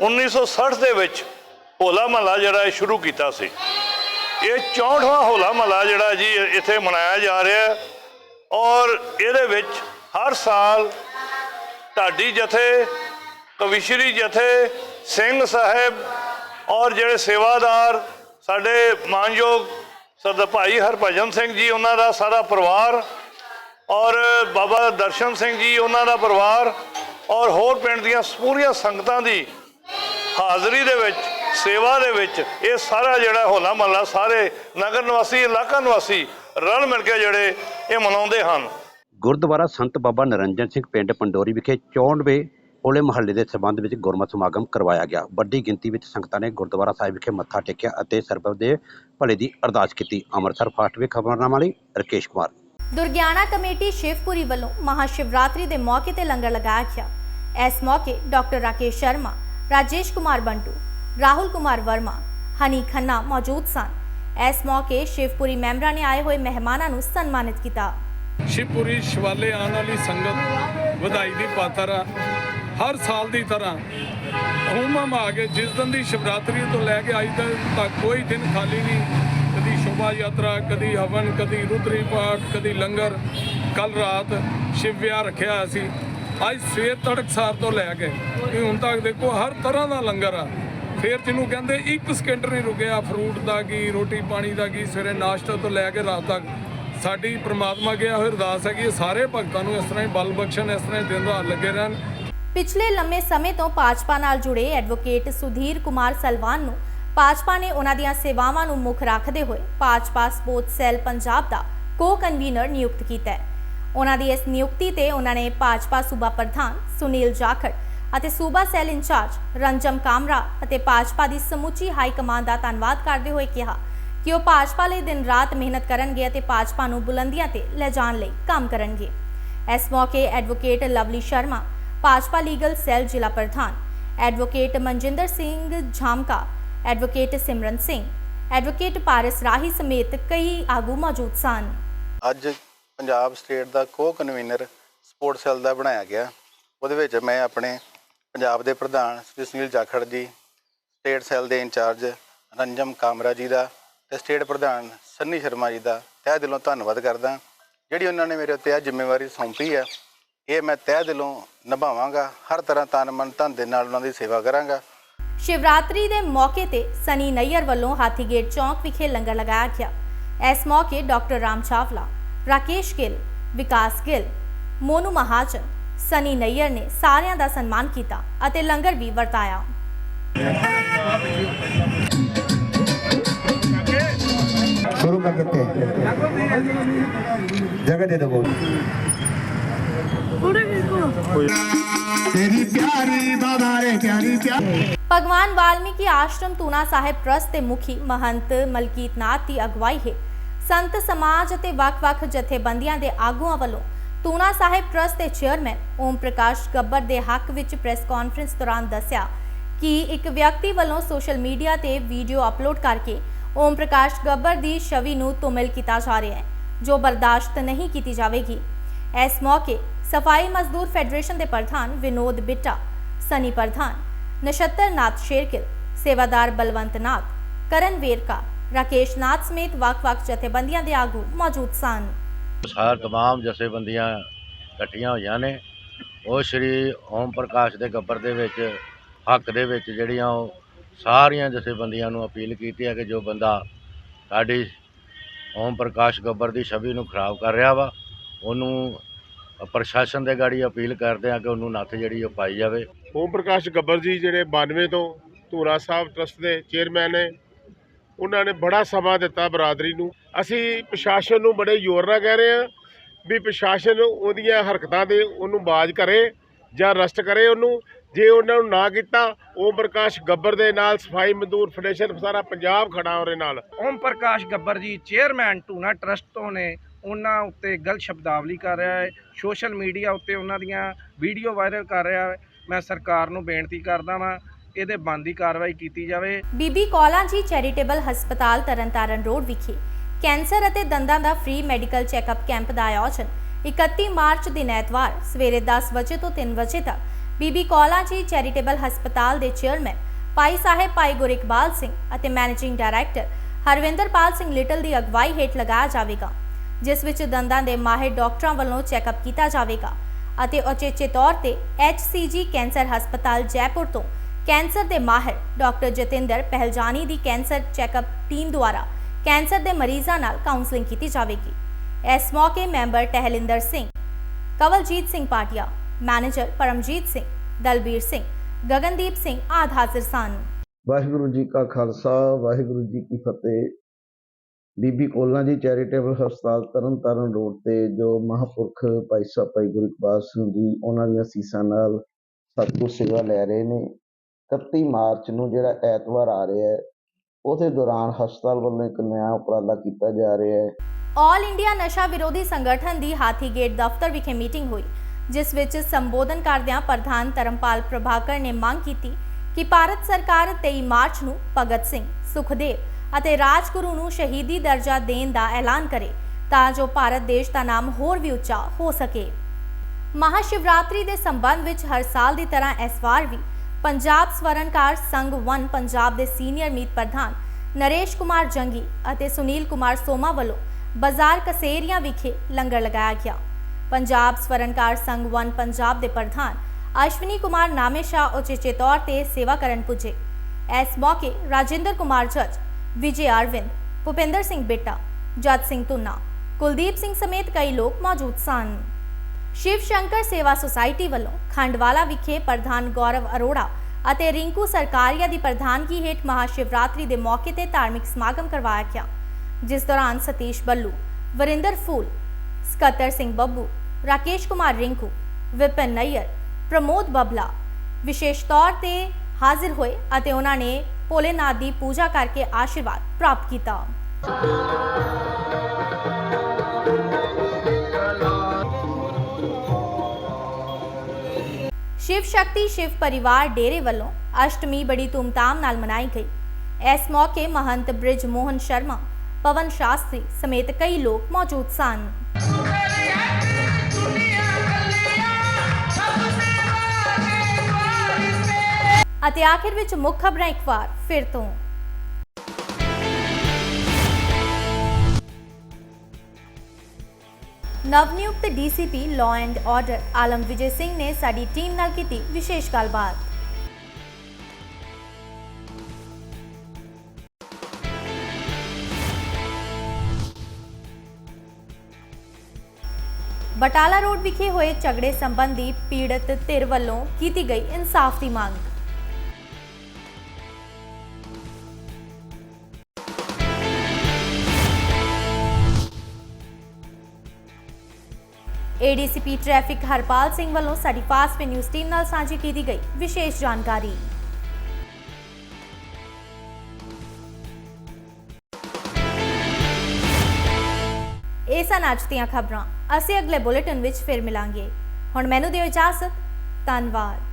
1960 ਦੇ ਵਿੱਚ ਹੋਲਾ ਮਹੱਲਾ ਜਿਹੜਾ ਇਹ ਸ਼ੁਰੂ ਕੀਤਾ ਸੀ। ਇਹ 64ਵਾਂ ਹੋਲਾ ਮਹੱਲਾ ਜਿਹੜਾ ਜੀ ਇੱਥੇ ਮਨਾਇਆ ਜਾ ਰਿਹਾ ਔਰ ਇਹਦੇ ਵਿੱਚ ਹਰ ਸਾਲ ਢਾਡੀ ਜਥੇ, ਕਵਿਸ਼ਰੀ ਜਥੇ, ਸਿੰਘ ਸਾਹਿਬ ਔਰ ਜਿਹੜੇ ਸੇਵਾਦਾਰ ਸਾਡੇ ਮਾਨਯੋਗ ਸਰਦਾਰ ਭਾਈ ਹਰਭਜਨ ਸਿੰਘ ਜੀ, ਉਹਨਾਂ ਦਾ ਸਾਰਾ ਪਰਿਵਾਰ ਔਰ ਬਾਬਾ ਦਰਸ਼ਨ ਸਿੰਘ ਜੀ, ਉਹਨਾਂ ਦਾ ਪਰਿਵਾਰ ਔਰ ਹੋਰ ਪਿੰਡ ਦੀਆਂ ਪੂਰੀਆਂ ਸੰਗਤਾਂ ਦੀ ਹਾਜ਼ਰੀ ਦੇ ਵਿੱਚ ਸੇਵਾ ਦੇ ਵਿੱਚ ਇਹ ਸਾਰਾ ਜਿਹੜਾ ਹੋਲਾ ਮਹੱਲਾ ਸਾਰੇ ਨਗਰ ਨਿਵਾਸੀ ਇਲਾਕਾ ਨਿਵਾਸੀ ਰਲ ਮਿਲ ਕੇ ਜਿਹੜੇ ਇਹ ਮਨਾਉਂਦੇ ਹਨ। ਗੁਰਦੁਆਰਾ ਸੰਤ ਬਾਬਾ ਨਰਿੰਜਨ ਸਿੰਘ ਪਿੰਡ ਪੰਡੋਰੀ ਵਿਖੇ 64ਵੇਂ ਹੋਲੇ ਮਹੱਲੇ ਦੇ ਸਬੰਧ ਵਿੱਚ ਗੁਰਮਤਿ ਸਮਾਗਮ ਕਰਵਾਇਆ ਗਿਆ। ਵੱਡੀ ਗਿਣਤੀ ਵਿੱਚ ਸੰਗਤਾਂ ਨੇ ਗੁਰਦੁਆਰਾ ਸਾਹਿਬ ਵਿਖੇ ਮੱਥਾ ਟੇਕਿਆ ਅਤੇ ਸਰਬੱਤ ਦੇ ਭਲੇ ਦੀ ਅਰਦਾਸ ਕੀਤੀ। ਅੰਮ੍ਰਿਤਸਰ ਫਾਸਟ ਵੇ ਖਬਰਨਾਮਾ ਲਈ ਰਕੇਸ਼ ਕੁਮਾਰ। ਦੁਰਗਿਆਣਾ ਕਮੇਟੀ ਸ਼ਿਵਪੁਰੀ ਵੱਲੋਂ ਮਹਾਸ਼ਿਵਰਾਤਰੀ ਦੇ ਮੌਕੇ ਤੇ ਲੰਗਰ ਲਗਾਇਆ ਗਿਆ। ਇਸ ਮੌਕੇ ਡਾਕਟਰ ਰਾਕੇਸ਼ ਸ਼ਰਮਾ, ਰਾਜੇਸ਼ ਕੁਮਾਰ ਬੰਟੂ, ਰਾਹੁਲ ਕੁਮਾਰ ਵਰਮਾ, ਹਨੀ ਖੰਨਾ ਮੌਜੂਦ ਸਨ। ਇਸ ਮੌਕੇ ਸ਼ਿਵਪੁਰੀ ਮੈਂਬਰਾਂ ਨੇ ਆਏ ਹੋਏ ਮਹਿਮਾਨਾਂ ਨੂੰ ਸਨਮਾਨਿਤ ਕੀਤਾ। ਸ਼ਿਵਪੁਰੀ ਸ਼ਿਵਾਲੇ ਆਉਣ ਵਾਲੀ ਸੰਗਤ ਵਧਾਈ ਦੀ ਪਾਤਰ ਆ। ਹਰ ਸਾਲ ਦੀ ਤਰ੍ਹਾਂ ਹੁਮਮ ਆ ਕੇ ਜਿਸ ਦਿਨ ਦੀ ਸ਼ਿਵਰਾਤਰੀ ਤੋਂ ਲੈ ਕੇ ਅੱਜ ਤੱਕ ਕੋਈ ਦਿਨ ਖਾਲੀ ਨਹੀਂ। ਕਦੀ ਸ਼ੋਭਾ ਯਾਤਰਾ, ਕਦੀ ਹਵਨ, ਕਦੀ ਰੁਦਰੀ ਪਾਠ, ਕਦੀ ਲੰਗਰ। ਕੱਲ ਰਾਤ ਸ਼ਿਵ ਵਿਆਹ ਰੱਖਿਆ ਹੋਇਆ ਸੀ। ਅੱਜ ਸਵੇਰ ਤੜਕਸਾਰ ਤੋਂ ਲੈ ਕੇ ਇਹ ਹੁਣ ਤੱਕ ਦੇਖੋ ਹਰ ਤਰ੍ਹਾਂ ਦਾ ਲੰਗਰ ਆ। ਫੇਰ ਜਿਹਨੂੰ ਕਹਿੰਦੇ ਇੱਕ ਸਕਿੰਟ ਨਹੀਂ ਰੁਕਿਆ ਫਰੂਟ ਦਾ ਕੀ, ਰੋਟੀ ਪਾਣੀ ਦਾ ਕੀ, ਸਵੇਰੇ ਨਾਸ਼ਤਾ ਤੋਂ ਲੈ ਕੇ ਰਾਤ ਤੱਕ। ਸਾਡੀ ਪ੍ਰਮਾਤਮਾ ਅੱਗੇ ਹੋਏ ਅਰਦਾਸ ਹੈ ਕਿ ਇਹ ਸਾਰੇ ਭਗਤਾਂ ਨੂੰ ਇਸ ਤਰ੍ਹਾਂ ਹੀ ਬਲ ਬਖਸ਼ਣ, ਇਸ ਤਰ੍ਹਾਂ ਹੀ ਦਿਨ ਰਾਤ ਲੱਗੇ ਰਹਿਣ। ਪਿਛਲੇ ਲੰਮੇ ਸਮੇਂ ਤੋਂ ਭਾਜਪਾ ਨਾਲ ਜੁੜੇ ਐਡਵੋਕੇਟ ਸੁਧੀਰ ਕੁਮਾਰ ਸਲਵਾਨ ਨੂੰ ਭਾਜਪਾ ਨੇ ਉਹਨਾਂ ਦੀਆਂ ਸੇਵਾਵਾਂ ਨੂੰ ਮੁੱਖ ਰੱਖਦੇ ਹੋਏ ਭਾਜਪਾ ਸਪੋਰਟਸ ਸੈੱਲ ਪੰਜਾਬ ਦਾ ਕੋ ਕਨਵੀਨਰ ਨਿਯੁਕਤ ਕੀਤਾ ਹੈ। ਉਹਨਾਂ ਦੀ ਇਸ ਨਿਯੁਕਤੀ ਤੇ ਉਹਨਾਂ ਨੇ ਭਾਜਪਾ ਸੂਬਾ ਪ੍ਰਧਾਨ ਸੁਨੀਲ ਜਾਖੜ ਅਤੇ ਸੂਬਾ ਸੈੱਲ ਇੰਚਾਰਜ ਰੰਜਮ ਕਾਮਰਾ ਅਤੇ ਭਾਜਪਾ ਦੀ ਸਮੁੱਚੀ ਹਾਈ ਕਮਾਂਡ ਦਾ ਧੰਨਵਾਦ ਕਰਦੇ ਹੋਏ ਕਿਹਾ ਕਿ ਉਹ ਭਾਜਪਾ ਲਈ ਦਿਨ ਰਾਤ ਮਿਹਨਤ ਕਰਨਗੇ ਅਤੇ ਭਾਜਪਾ ਨੂੰ ਬੁਲੰਦੀਆਂ ਤੇ ਲੈ ਜਾਣ ਲਈ ਕੰਮ ਕਰਨਗੇ। ਇਸ ਮੌਕੇ advocate Lovely Sharma, Bhajpa legal cell ਜ਼ਿਲ੍ਹਾ ਪ੍ਰਧਾਨ advocate Manjinder Singh Jhamka, advocate Simran Singh, advocate Paras Rahi ਸਮੇਤ ਕਈ ਆਗੂ ਮੌਜੂਦ ਸਨ। ਅੱਜ ਪੰਜਾਬ ਸਟੇਟ ਦਾ ਕੋ ਕਨਵੀਨਰ ਸਪੋਰਟ ਸੈੱਲ ਦਾ ਬਣਾਇਆ ਗਿਆ। ਉਹਦੇ ਵਿੱਚ ਮੈਂ ਆਪਣੇ ਪੰਜਾਬ ਦੇ ਪ੍ਰਧਾਨ ਸ੍ਰੀ ਸੁਨੀਲ ਜਾਖੜ ਜੀ, ਸਟੇਟ ਸੈੱਲ ਦੇ ਇੰਚਾਰਜ ਰੰਜਮ ਕਾਮਰਾ ਜੀ ਦਾ ਤੇ ਸਟੇਟ ਪ੍ਰਧਾਨ ਸੰਨੀ ਸ਼ਰਮਾ ਜੀ ਦਾ ਤਹਿ ਦਿਲੋਂ ਧੰਨਵਾਦ ਕਰਦਾ। ਜਿਹੜੀ ਉਹਨਾਂ ਨੇ ਮੇਰੇ ਉੱਤੇ ਇਹ ਜ਼ਿੰਮੇਵਾਰੀ ਸੌਂਪੀ ਹੈ, ਇਹ ਮੈਂ ਤਹਿ ਦਿਲੋਂ ਨਿਭਾਵਾਂਗਾ, ਹਰ ਤਰ੍ਹਾਂ ਤਨ ਮਨ ਧਨ ਦੇ ਨਾਲ ਉਹਨਾਂ ਦੀ ਸੇਵਾ ਕਰਾਂਗਾ। ਸ਼ਿਵਰਾਤਰੀ ਦੇ ਮੌਕੇ ਤੇ ਸਨੀ ਨਈਅਰ ਵੱਲੋਂ ਹਾਥੀਗੇਟ ਚੌਂਕ ਵਿਖੇ ਲੰਗਰ ਲਗਾਇਆ ਗਿਆ। ਇਸ ਮੌਕੇ ਡਾਕਟਰ ਰਾਮ ਚਾਵਲਾ ਰਾਕੇਸ਼ ਗਿੱਲ ਵਿਕਾਸ ਗਿੱਲ ਮੋਨੂ ਮਹਾਜਨ ਸਨੀ ਨਈਅਰ ਨੇ ਸਾਰਿਆਂ ਦਾ ਸਨਮਾਨ ਕੀਤਾ ਅਤੇ ਲੰਗਰ ਵੀ ਵਰਤਾਇਆ शुरू कर देते हैं जगह दे दो बोल तेरी प्यारी बाबा रे प्यारी प्यारी ਭਗਵਾਨ ਵਾਲਮੀਕੀ ਆਸ਼ਰਮ ਤੂਨਾ ਸਾਹਿਬ ਟਰਸਟ ਦੇ ਮੁਖੀ ਮਹੰਤ ਮਲਕੀਤ ਨਾਥ ਦੀ ਅਗਵਾਈ ਹੇਠ ਸੰਤ ਸਮਾਜ ਅਤੇ ਵੱਖ-ਵੱਖ ਜਥੇਬੰਦੀਆਂ ਦੇ ਆਗੂਆਂ ਵੱਲੋਂ ਤੂਣਾ ਸਾਹਿਬ ਟਰਸਟ ਦੇ ਚੇਅਰਮੈਨ ਓਮ ਪ੍ਰਕਾਸ਼ ਗੱਬਰ ਦੇ ਹੱਕ ਵਿੱਚ ਪ੍ਰੈਸ ਕਾਨਫਰੰਸ ਦੌਰਾਨ ਦੱਸਿਆ ਕਿ ਇੱਕ ਵਿਅਕਤੀ ਵੱਲੋਂ ਸੋਸ਼ਲ ਮੀਡੀਆ ਤੇ ਵੀਡੀਓ ਅਪਲੋਡ ਕਰਕੇ ਓਮ ਪ੍ਰਕਾਸ਼ ਗੱਬਰ ਦੀ ਛਵੀ ਨੂੰ ਤੁਮਿਲ ਕੀਤਾ ਜਾ ਰਿਹਾ ਹੈ, ਜੋ ਬਰਦਾਸ਼ਤ ਨਹੀਂ ਕੀਤੀ ਜਾਵੇਗੀ। ਇਸ ਮੌਕੇ ਸਫ਼ਾਈ ਮਜ਼ਦੂਰ ਫੈਡਰੇਸ਼ਨ ਦੇ ਪ੍ਰਧਾਨ ਵਿਨੋਦ ਬਿੱਟਾ, ਸਨੀ ਪ੍ਰਧਾਨ ਨਛੱਤਰ ਨਾਥ ਸ਼ੇਰਕਿਲ ਸੇਵਾਦਾਰ ਬਲਵੰਤ ਨਾਥ, ਕਰਨ ਵੇਰਕਾ ਰਾਕੇਸ਼ ਨਾਥ ਸਮੇਤ ਵੱਖ-ਵੱਖ ਜਥੇਬੰਦੀਆਂ ਦੇ ਆਗੂ ਮੌਜੂਦ ਸਨ। ਸਾਰ ਤਮਾਮ ਜਥੇਬੰਦੀਆਂ ਇਕੱਠੀਆਂ ਹੋਈਆਂ ਨੇ। ਉਹ ਸ਼੍ਰੀ ਓਮ ਪ੍ਰਕਾਸ਼ ਦੇ ਗੱਬਰ ਦੇ ਵਿੱਚ ਹੱਕ ਦੇ ਵਿੱਚ ਜਿਹੜੀਆਂ ਉਹ ਸਾਰੀਆਂ ਜਥੇਬੰਦੀਆਂ ਨੂੰ ਅਪੀਲ ਕੀਤੀ ਹੈ ਕਿ ਜੋ ਬੰਦਾ ਸਾਡੀ ਓਮ ਪ੍ਰਕਾਸ਼ ਗੱਬਰ ਦੀ ਛਵੀ ਨੂੰ ਖਰਾਬ ਕਰ ਰਿਹਾ ਵਾ ਉਹਨੂੰ ਪ੍ਰਸ਼ਾਸਨ ਦੇ ਗਾੜੀ ਅਪੀਲ ਕਰਦੇ ਆ ਕਿ ਉਹਨੂੰ ਨੱਥ ਜਿਹੜੀ ਉਹ ਪਾਈ ਜਾਵੇ। ਓਮ ਪ੍ਰਕਾਸ਼ ਗੱਬਰ ਜੀ ਜਿਹੜੇ 92 ਤੋਂ ਧੂਰਾ ਸਾਹਿਬ ਟਰਸਟ ਦੇ ਚੇਅਰਮੈਨ ਨੇ ਉਹਨਾਂ ਨੇ ਬੜਾ ਸਮਾਂ ਦਿੱਤਾ ਬਰਾਦਰੀ ਨੂੰ। ਅਸੀਂ ਪ੍ਰਸ਼ਾਸਨ ਨੂੰ ਬੜੇ ਜ਼ੋਰ ਨਾਲ ਕਹਿ ਰਹੇ ਹਾਂ ਵੀ ਪ੍ਰਸ਼ਾਸਨ ਉਹਦੀਆਂ ਹਰਕਤਾਂ ਦੇ ਉਹਨੂੰ ਬਾਜ਼ ਕਰੇ ਜਾਂ ਅਰੈਸਟ ਕਰੇ ਉਹਨੂੰ। ਜੇ ਉਹਨਾਂ ਨੂੰ ਨਾ ਕੀਤਾ, ਓਮ ਪ੍ਰਕਾਸ਼ ਗੱਬਰ ਦੇ ਨਾਲ ਸਫ਼ਾਈ ਮਜ਼ਦੂਰ ਫੈਡਰੇਸ਼ਨ ਸਾਰਾ ਪੰਜਾਬ ਖੜਾ ਉਹਦੇ ਨਾਲ। ਓਮ ਪ੍ਰਕਾਸ਼ ਗੱਬਰ ਜੀ, ਚੇਅਰਮੈਨ ਟੂਨਾ ਟਰਸਟ ਤੋਂ ਨੇ ਉਹਨਾਂ ਉੱਤੇ ਗਲਤ ਸ਼ਬਦਾਵਲੀ ਕਰ ਰਿਹਾ ਹੈ। ਸੋਸ਼ਲ ਮੀਡੀਆ ਉੱਤੇ ਉਹਨਾਂ ਦੀਆਂ ਵੀਡੀਓ ਵਾਇਰਲ ਕਰ ਰਿਹਾ ਹੈ। ਮੈਂ ਸਰਕਾਰ ਨੂੰ ਬੇਨਤੀ ਕਰਦਾ ਵਾਂ ਇਹਦੇ ਬੰਦੀ ਕਾਰਵਾਈ ਕੀਤੀ ਜਾਵੇ। ਬੀਬੀ ਕੌਲਾਂ ਜੀ ਚੈਰੀਟੇਬਲ ਹਸਪਤਾਲ ਤਰਨਤਾਰਨ ਰੋਡ ਵਿਖੇ ਕੈਂਸਰ ਅਤੇ ਦੰਦਾਂ ਦਾ ਫ੍ਰੀ ਮੈਡੀਕਲ ਚੈੱਕਅਪ ਕੈਂਪ ਦਾ ਆਯੋਜਨ 31 ਮਾਰਚ ਦਿਨ ਐਤਵਾਰ ਸਵੇਰੇ 10 ਵਜੇ ਤੋਂ 3 ਵਜੇ ਤੱਕ ਬੀਬੀ ਕੌਲਾਂ ਜੀ ਚੈਰੀਟੇਬਲ ਹਸਪਤਾਲ ਦੇ ਚੇਅਰਮੈਨ ਭਾਈ ਸਾਹਿਬ ਭਾਈ ਗੁਰਿਕਬਾਲ ਸਿੰਘ ਅਤੇ managing director Harvinderpal Singh Little ਦੀ ਅਗਵਾਈ ਹੇਠ ਲਗਾਇਆ ਜਾਵੇਗਾ, ਜਿਸ ਵਿੱਚ ਦੰਦਾਂ ਦੇ ਮਾਹਿਰ ਡਾਕਟਰਾਂ ਵੱਲੋਂ ਚੈੱਕਅਪ ਕੀਤਾ ਜਾਵੇਗਾ ਅਤੇ ਉਚੇਚੇ ਤੌਰ ਤੇ HCG ਕੈਂਸਰ ਹਸਪਤਾਲ ਜੈਪੁਰ ਤੋਂ ਕੈਂਸਰ ਦੇ ਮਾਹਿਰ ਡਾਕਟਰ ਜਤਿੰਦਰ ਪਹਿਲਜਾਨੀ ਦੀ ਕੈਂਸਰ ਚੈੱਕਅਪ ਟੀਮ ਦੁਆਰਾ ਕੈਂਸਰ ਦੇ ਮਰੀਜ਼ਾਂ ਨਾਲ ਕਾਉਂਸਲਿੰਗ ਕੀਤੀ ਜਾਵੇਗੀ। ਇਸ ਮੌਕੇ ਮੈਂਬਰ ਟਹਿਲਿੰਦਰ ਸਿੰਘ, ਕਵਲਜੀਤ ਸਿੰਘ ਪਾਟਿਆ, ਮੈਨੇਜਰ ਪਰਮਜੀਤ ਸਿੰਘ, ਦਲਬੀਰ ਸਿੰਘ, ਗਗਨਦੀਪ ਸਿੰਘ ਆਦਿ ਹਾਜ਼ਰ ਸਨ। ਵਾਹਿਗੁਰੂ ਜੀ ਕਾ ਖਾਲਸਾ, ਵਾਹਿਗੁਰੂ ਜੀ ਕੀ ਫਤਿਹ। ਬੀਬੀ ਕੋਲਾਂ ਜੀ ਚੈਰੀਟੇਬਲ ਹਸਪਤਾਲ ਤਰਨਤਾਰਨ ਰੋਡ ਤੇ ਜੋ ਮਹਾਪੁਰਖ ਭਾਈ ਸਾਹਿਬ ਭਾਈ ਗੁਰਕਬਾਲ ਸਿੰਘ ਜੀ, ਉਹਨਾਂ ਦੀਆਂ ਸੀਸਾਂ ਨਾਲ ਸਤਿਗੁਰ ਸੇਵਾ ਲੈ ਰਹੇ ਨੇ। 31 ਮਾਰਚ ਨੂੰ ਜਿਹੜਾ ਐਤਵਾਰ ਆ ਰਿਹਾ ਹੈ, ਉਹਦੇ ਦੌਰਾਨ ਹਸਪਤਾਲ ਵੱਲੋਂ ਇੱਕ ਨਵਾਂ ਉਪਰਾਲਾ ਕੀਤਾ ਜਾ ਰਿਹਾ ਹੈ। ਆਲ ਇੰਡੀਆ ਨਸ਼ਾ ਵਿਰੋਧੀ ਸੰਗਠਨ ਦੀ ਹਾਥੀਗੇਟ ਦਫ਼ਤਰ ਵਿਖੇ ਮੀਟਿੰਗ ਹੋਈ, ਜਿਸ ਵਿੱਚ ਸੰਬੋਧਨ ਕਰਦਿਆਂ ਪ੍ਰਧਾਨ ਧਰਮਪਾਲ ਪ੍ਰਭਾਕਰ ਨੇ ਮੰਗ ਕੀਤੀ ਕਿ ਭਾਰਤ ਸਰਕਾਰ 23 ਮਾਰਚ ਨੂੰ ਭਗਤ ਸਿੰਘ, ਸੁਖਦੇਵ ਅਤੇ ਰਾਜਗੁਰੂ ਨੂੰ ਸ਼ਹੀਦੀ ਦਰਜਾ ਦੇਣ ਦਾ ਐਲਾਨ ਕਰੇ, ਤਾਂ ਜੋ ਭਾਰਤ ਦੇਸ਼ ਦਾ ਨਾਮ ਹੋਰ ਵੀ ਉੱਚਾ ਹੋ ਸਕੇ। ਮਹਾਸ਼ਿਵਰਾਤਰੀ ਦੇ ਸੰਬੰਧ ਵਿੱਚ ਹਰ ਸਾਲ ਦੀ ਤਰ੍ਹਾਂ ਇਸ ਵਾਰ ਵੀ ਪੰਜਾਬ ਸਵਰਨਕਾਰ ਸੰਘ 1 ਪੰਜਾਬ ਦੇ ਸੀਨੀਅਰ ਮੀਤ ਪ੍ਰਧਾਨ ਨਰੇਸ਼ ਕੁਮਾਰ ਜੰਗੀ ਅਤੇ ਸੁਨੀਲ ਕੁਮਾਰ ਸੋਮਾ ਵੱਲੋਂ ਬਾਜ਼ਾਰ ਕਸੇਰੀਆਂ ਵਿਖੇ ਲੰਗਰ ਲਗਾਇਆ ਗਿਆ। ਪੰਜਾਬ ਸਵਰਨਕਾਰ ਸੰਘ 1 ਪੰਜਾਬ ਦੇ ਪ੍ਰਧਾਨ ਅਸ਼ਵਨੀ ਕੁਮਾਰ ਨਾਮੇਸ਼ਾ ਉਚੇਚੇ ਤੌਰ ਤੇ ਸੇਵਾ ਕਰਨ ਪੁੱਜੇ। ਇਸ ਮੌਕੇ ਰਾਜਿੰਦਰ ਕੁਮਾਰ ਜੱਜ, ਵਿਜੇ ਅਰਵਿੰਦ, ਭੁਪਿੰਦਰ ਸਿੰਘ ਬੇਟਾ, ਜੱਜ ਸਿੰਘ ਤੁਨਾ ਕੁਲਦੀਪ ਸਿੰਘ ਸਮੇਤ ਕਈ ਲੋਕ ਮੌਜੂਦ ਸਨ। ਸ਼ਿਵ ਸ਼ੰਕਰ ਸੇਵਾ ਸੁਸਾਇਟੀ ਵੱਲੋਂ ਖੰਡਵਾਲਾ ਵਿਖੇ ਪ੍ਰਧਾਨ ਗੌਰਵ ਅਰੋੜਾ ਅਤੇ ਰਿੰਕੂ ਸਰਕਾਰੀਆ ਦੀ ਪ੍ਰਧਾਨਗੀ ਹੇਠ ਮਹਾਸ਼ਿਵਰਾਤਰੀ ਦੇ ਮੌਕੇ ਤੇ ਧਾਰਮਿਕ ਸਮਾਗਮ ਕਰਵਾਇਆ ਗਿਆ। ਜਿਸ ਦੌਰਾਨ ਸਤੀਸ਼ ਬੱਲੂ, ਵਰਿੰਦਰ ਫੂਲ, ਸਕੱਤਰ ਸਿੰਘ ਬੱਬੂ, ਰਾਕੇਸ਼ ਕੁਮਾਰ ਰਿੰਕੂ, ਵਿਪਨ ਨਈਅਰ, ਪ੍ਰਮੋਦ ਬਬਲਾ ਵਿਸ਼ੇਸ਼ ਤੌਰ ਤੇ ਹਾਜ਼ਰ ਹੋਏ ਅਤੇ ਉਹਨਾਂ ਨੇ ਭੋਲੇਨਾਥ ਦੀ ਪੂਜਾ ਕਰਕੇ ਆਸ਼ੀਰਵਾਦ ਪ੍ਰਾਪਤ ਕੀਤਾ। ਸ਼ਿਵ ਸ਼ਕਤੀ ਸ਼ਿਵ ਪਰਿਵਾਰ ਡੇਰੇ ਵੱਲੋਂ ਅਸ਼ਟਮੀ ਬੜੀ ਧੂਮਧਾਮ ਨਾਲ ਮਨਾਈ ਗਈ। ਇਸ ਮੌਕੇ ਮਹੰਤ ਬ੍ਰਿਜ ਮੋਹਨ ਸ਼ਰਮਾ, ਪਵਨ ਸ਼ਾਸਤਰੀ ਸਮੇਤ ਕਈ ਲੋਕ ਮੌਜੂਦ ਸਨ। ਅਤੇ ਆਖਿਰ ਵਿੱਚ ਮੁੱਖ ਖਬਰਾਂ ਇੱਕ ਵਾਰ ਫਿਰ ਤੋਂ। ਨਵਨਿਯੁਕਤ DCP law and order Alam Vijay Singh ਨੇ ਸਾਡੀ ਟੀਮ ਨਾਲ ਕੀਤੀ ਵਿਸ਼ੇਸ਼ ਗੱਲਬਾਤ। ਬਟਾਲਾ ਰੋਡ ਵਿਖੇ ਹੋਏ ਝਗੜੇ ਸੰਬੰਧੀ ਪੀੜਤ ਧਿਰ ਵੱਲੋਂ ਕੀਤੀ ਗਈ ਇਨਸਾਫ ਦੀ ਮੰਗ। ਏਡੀਸੀਪੀ ਟ੍ਰੈਫਿਕ ਹਰਪਾਲ ਸਿੰਘ ਵੱਲੋਂ ਸਾਡੀ ਫਾਸਟ ਨਿਊਜ਼ ਟੀਮ ਨਾਲ ਸਾਂਝੀ ਕੀਤੀ ਗਈ। ਵਿਸ਼ੇਸ਼ ਜਾਣਕਾਰੀ। ਇਹ ਸਨ ਅੱਜ ਦੀਆਂ ਖਬਰਾਂ। ਅਸੀਂ ਅਗਲੇ ਬੁਲੇਟਿਨ ਵਿੱਚ ਫਿਰ ਮਿਲਾਂਗੇ। ਹੁਣ ਮੈਨੂੰ ਦਿਓ ਇਜਾਜ਼ਤ। ਧੰਨਵਾਦ।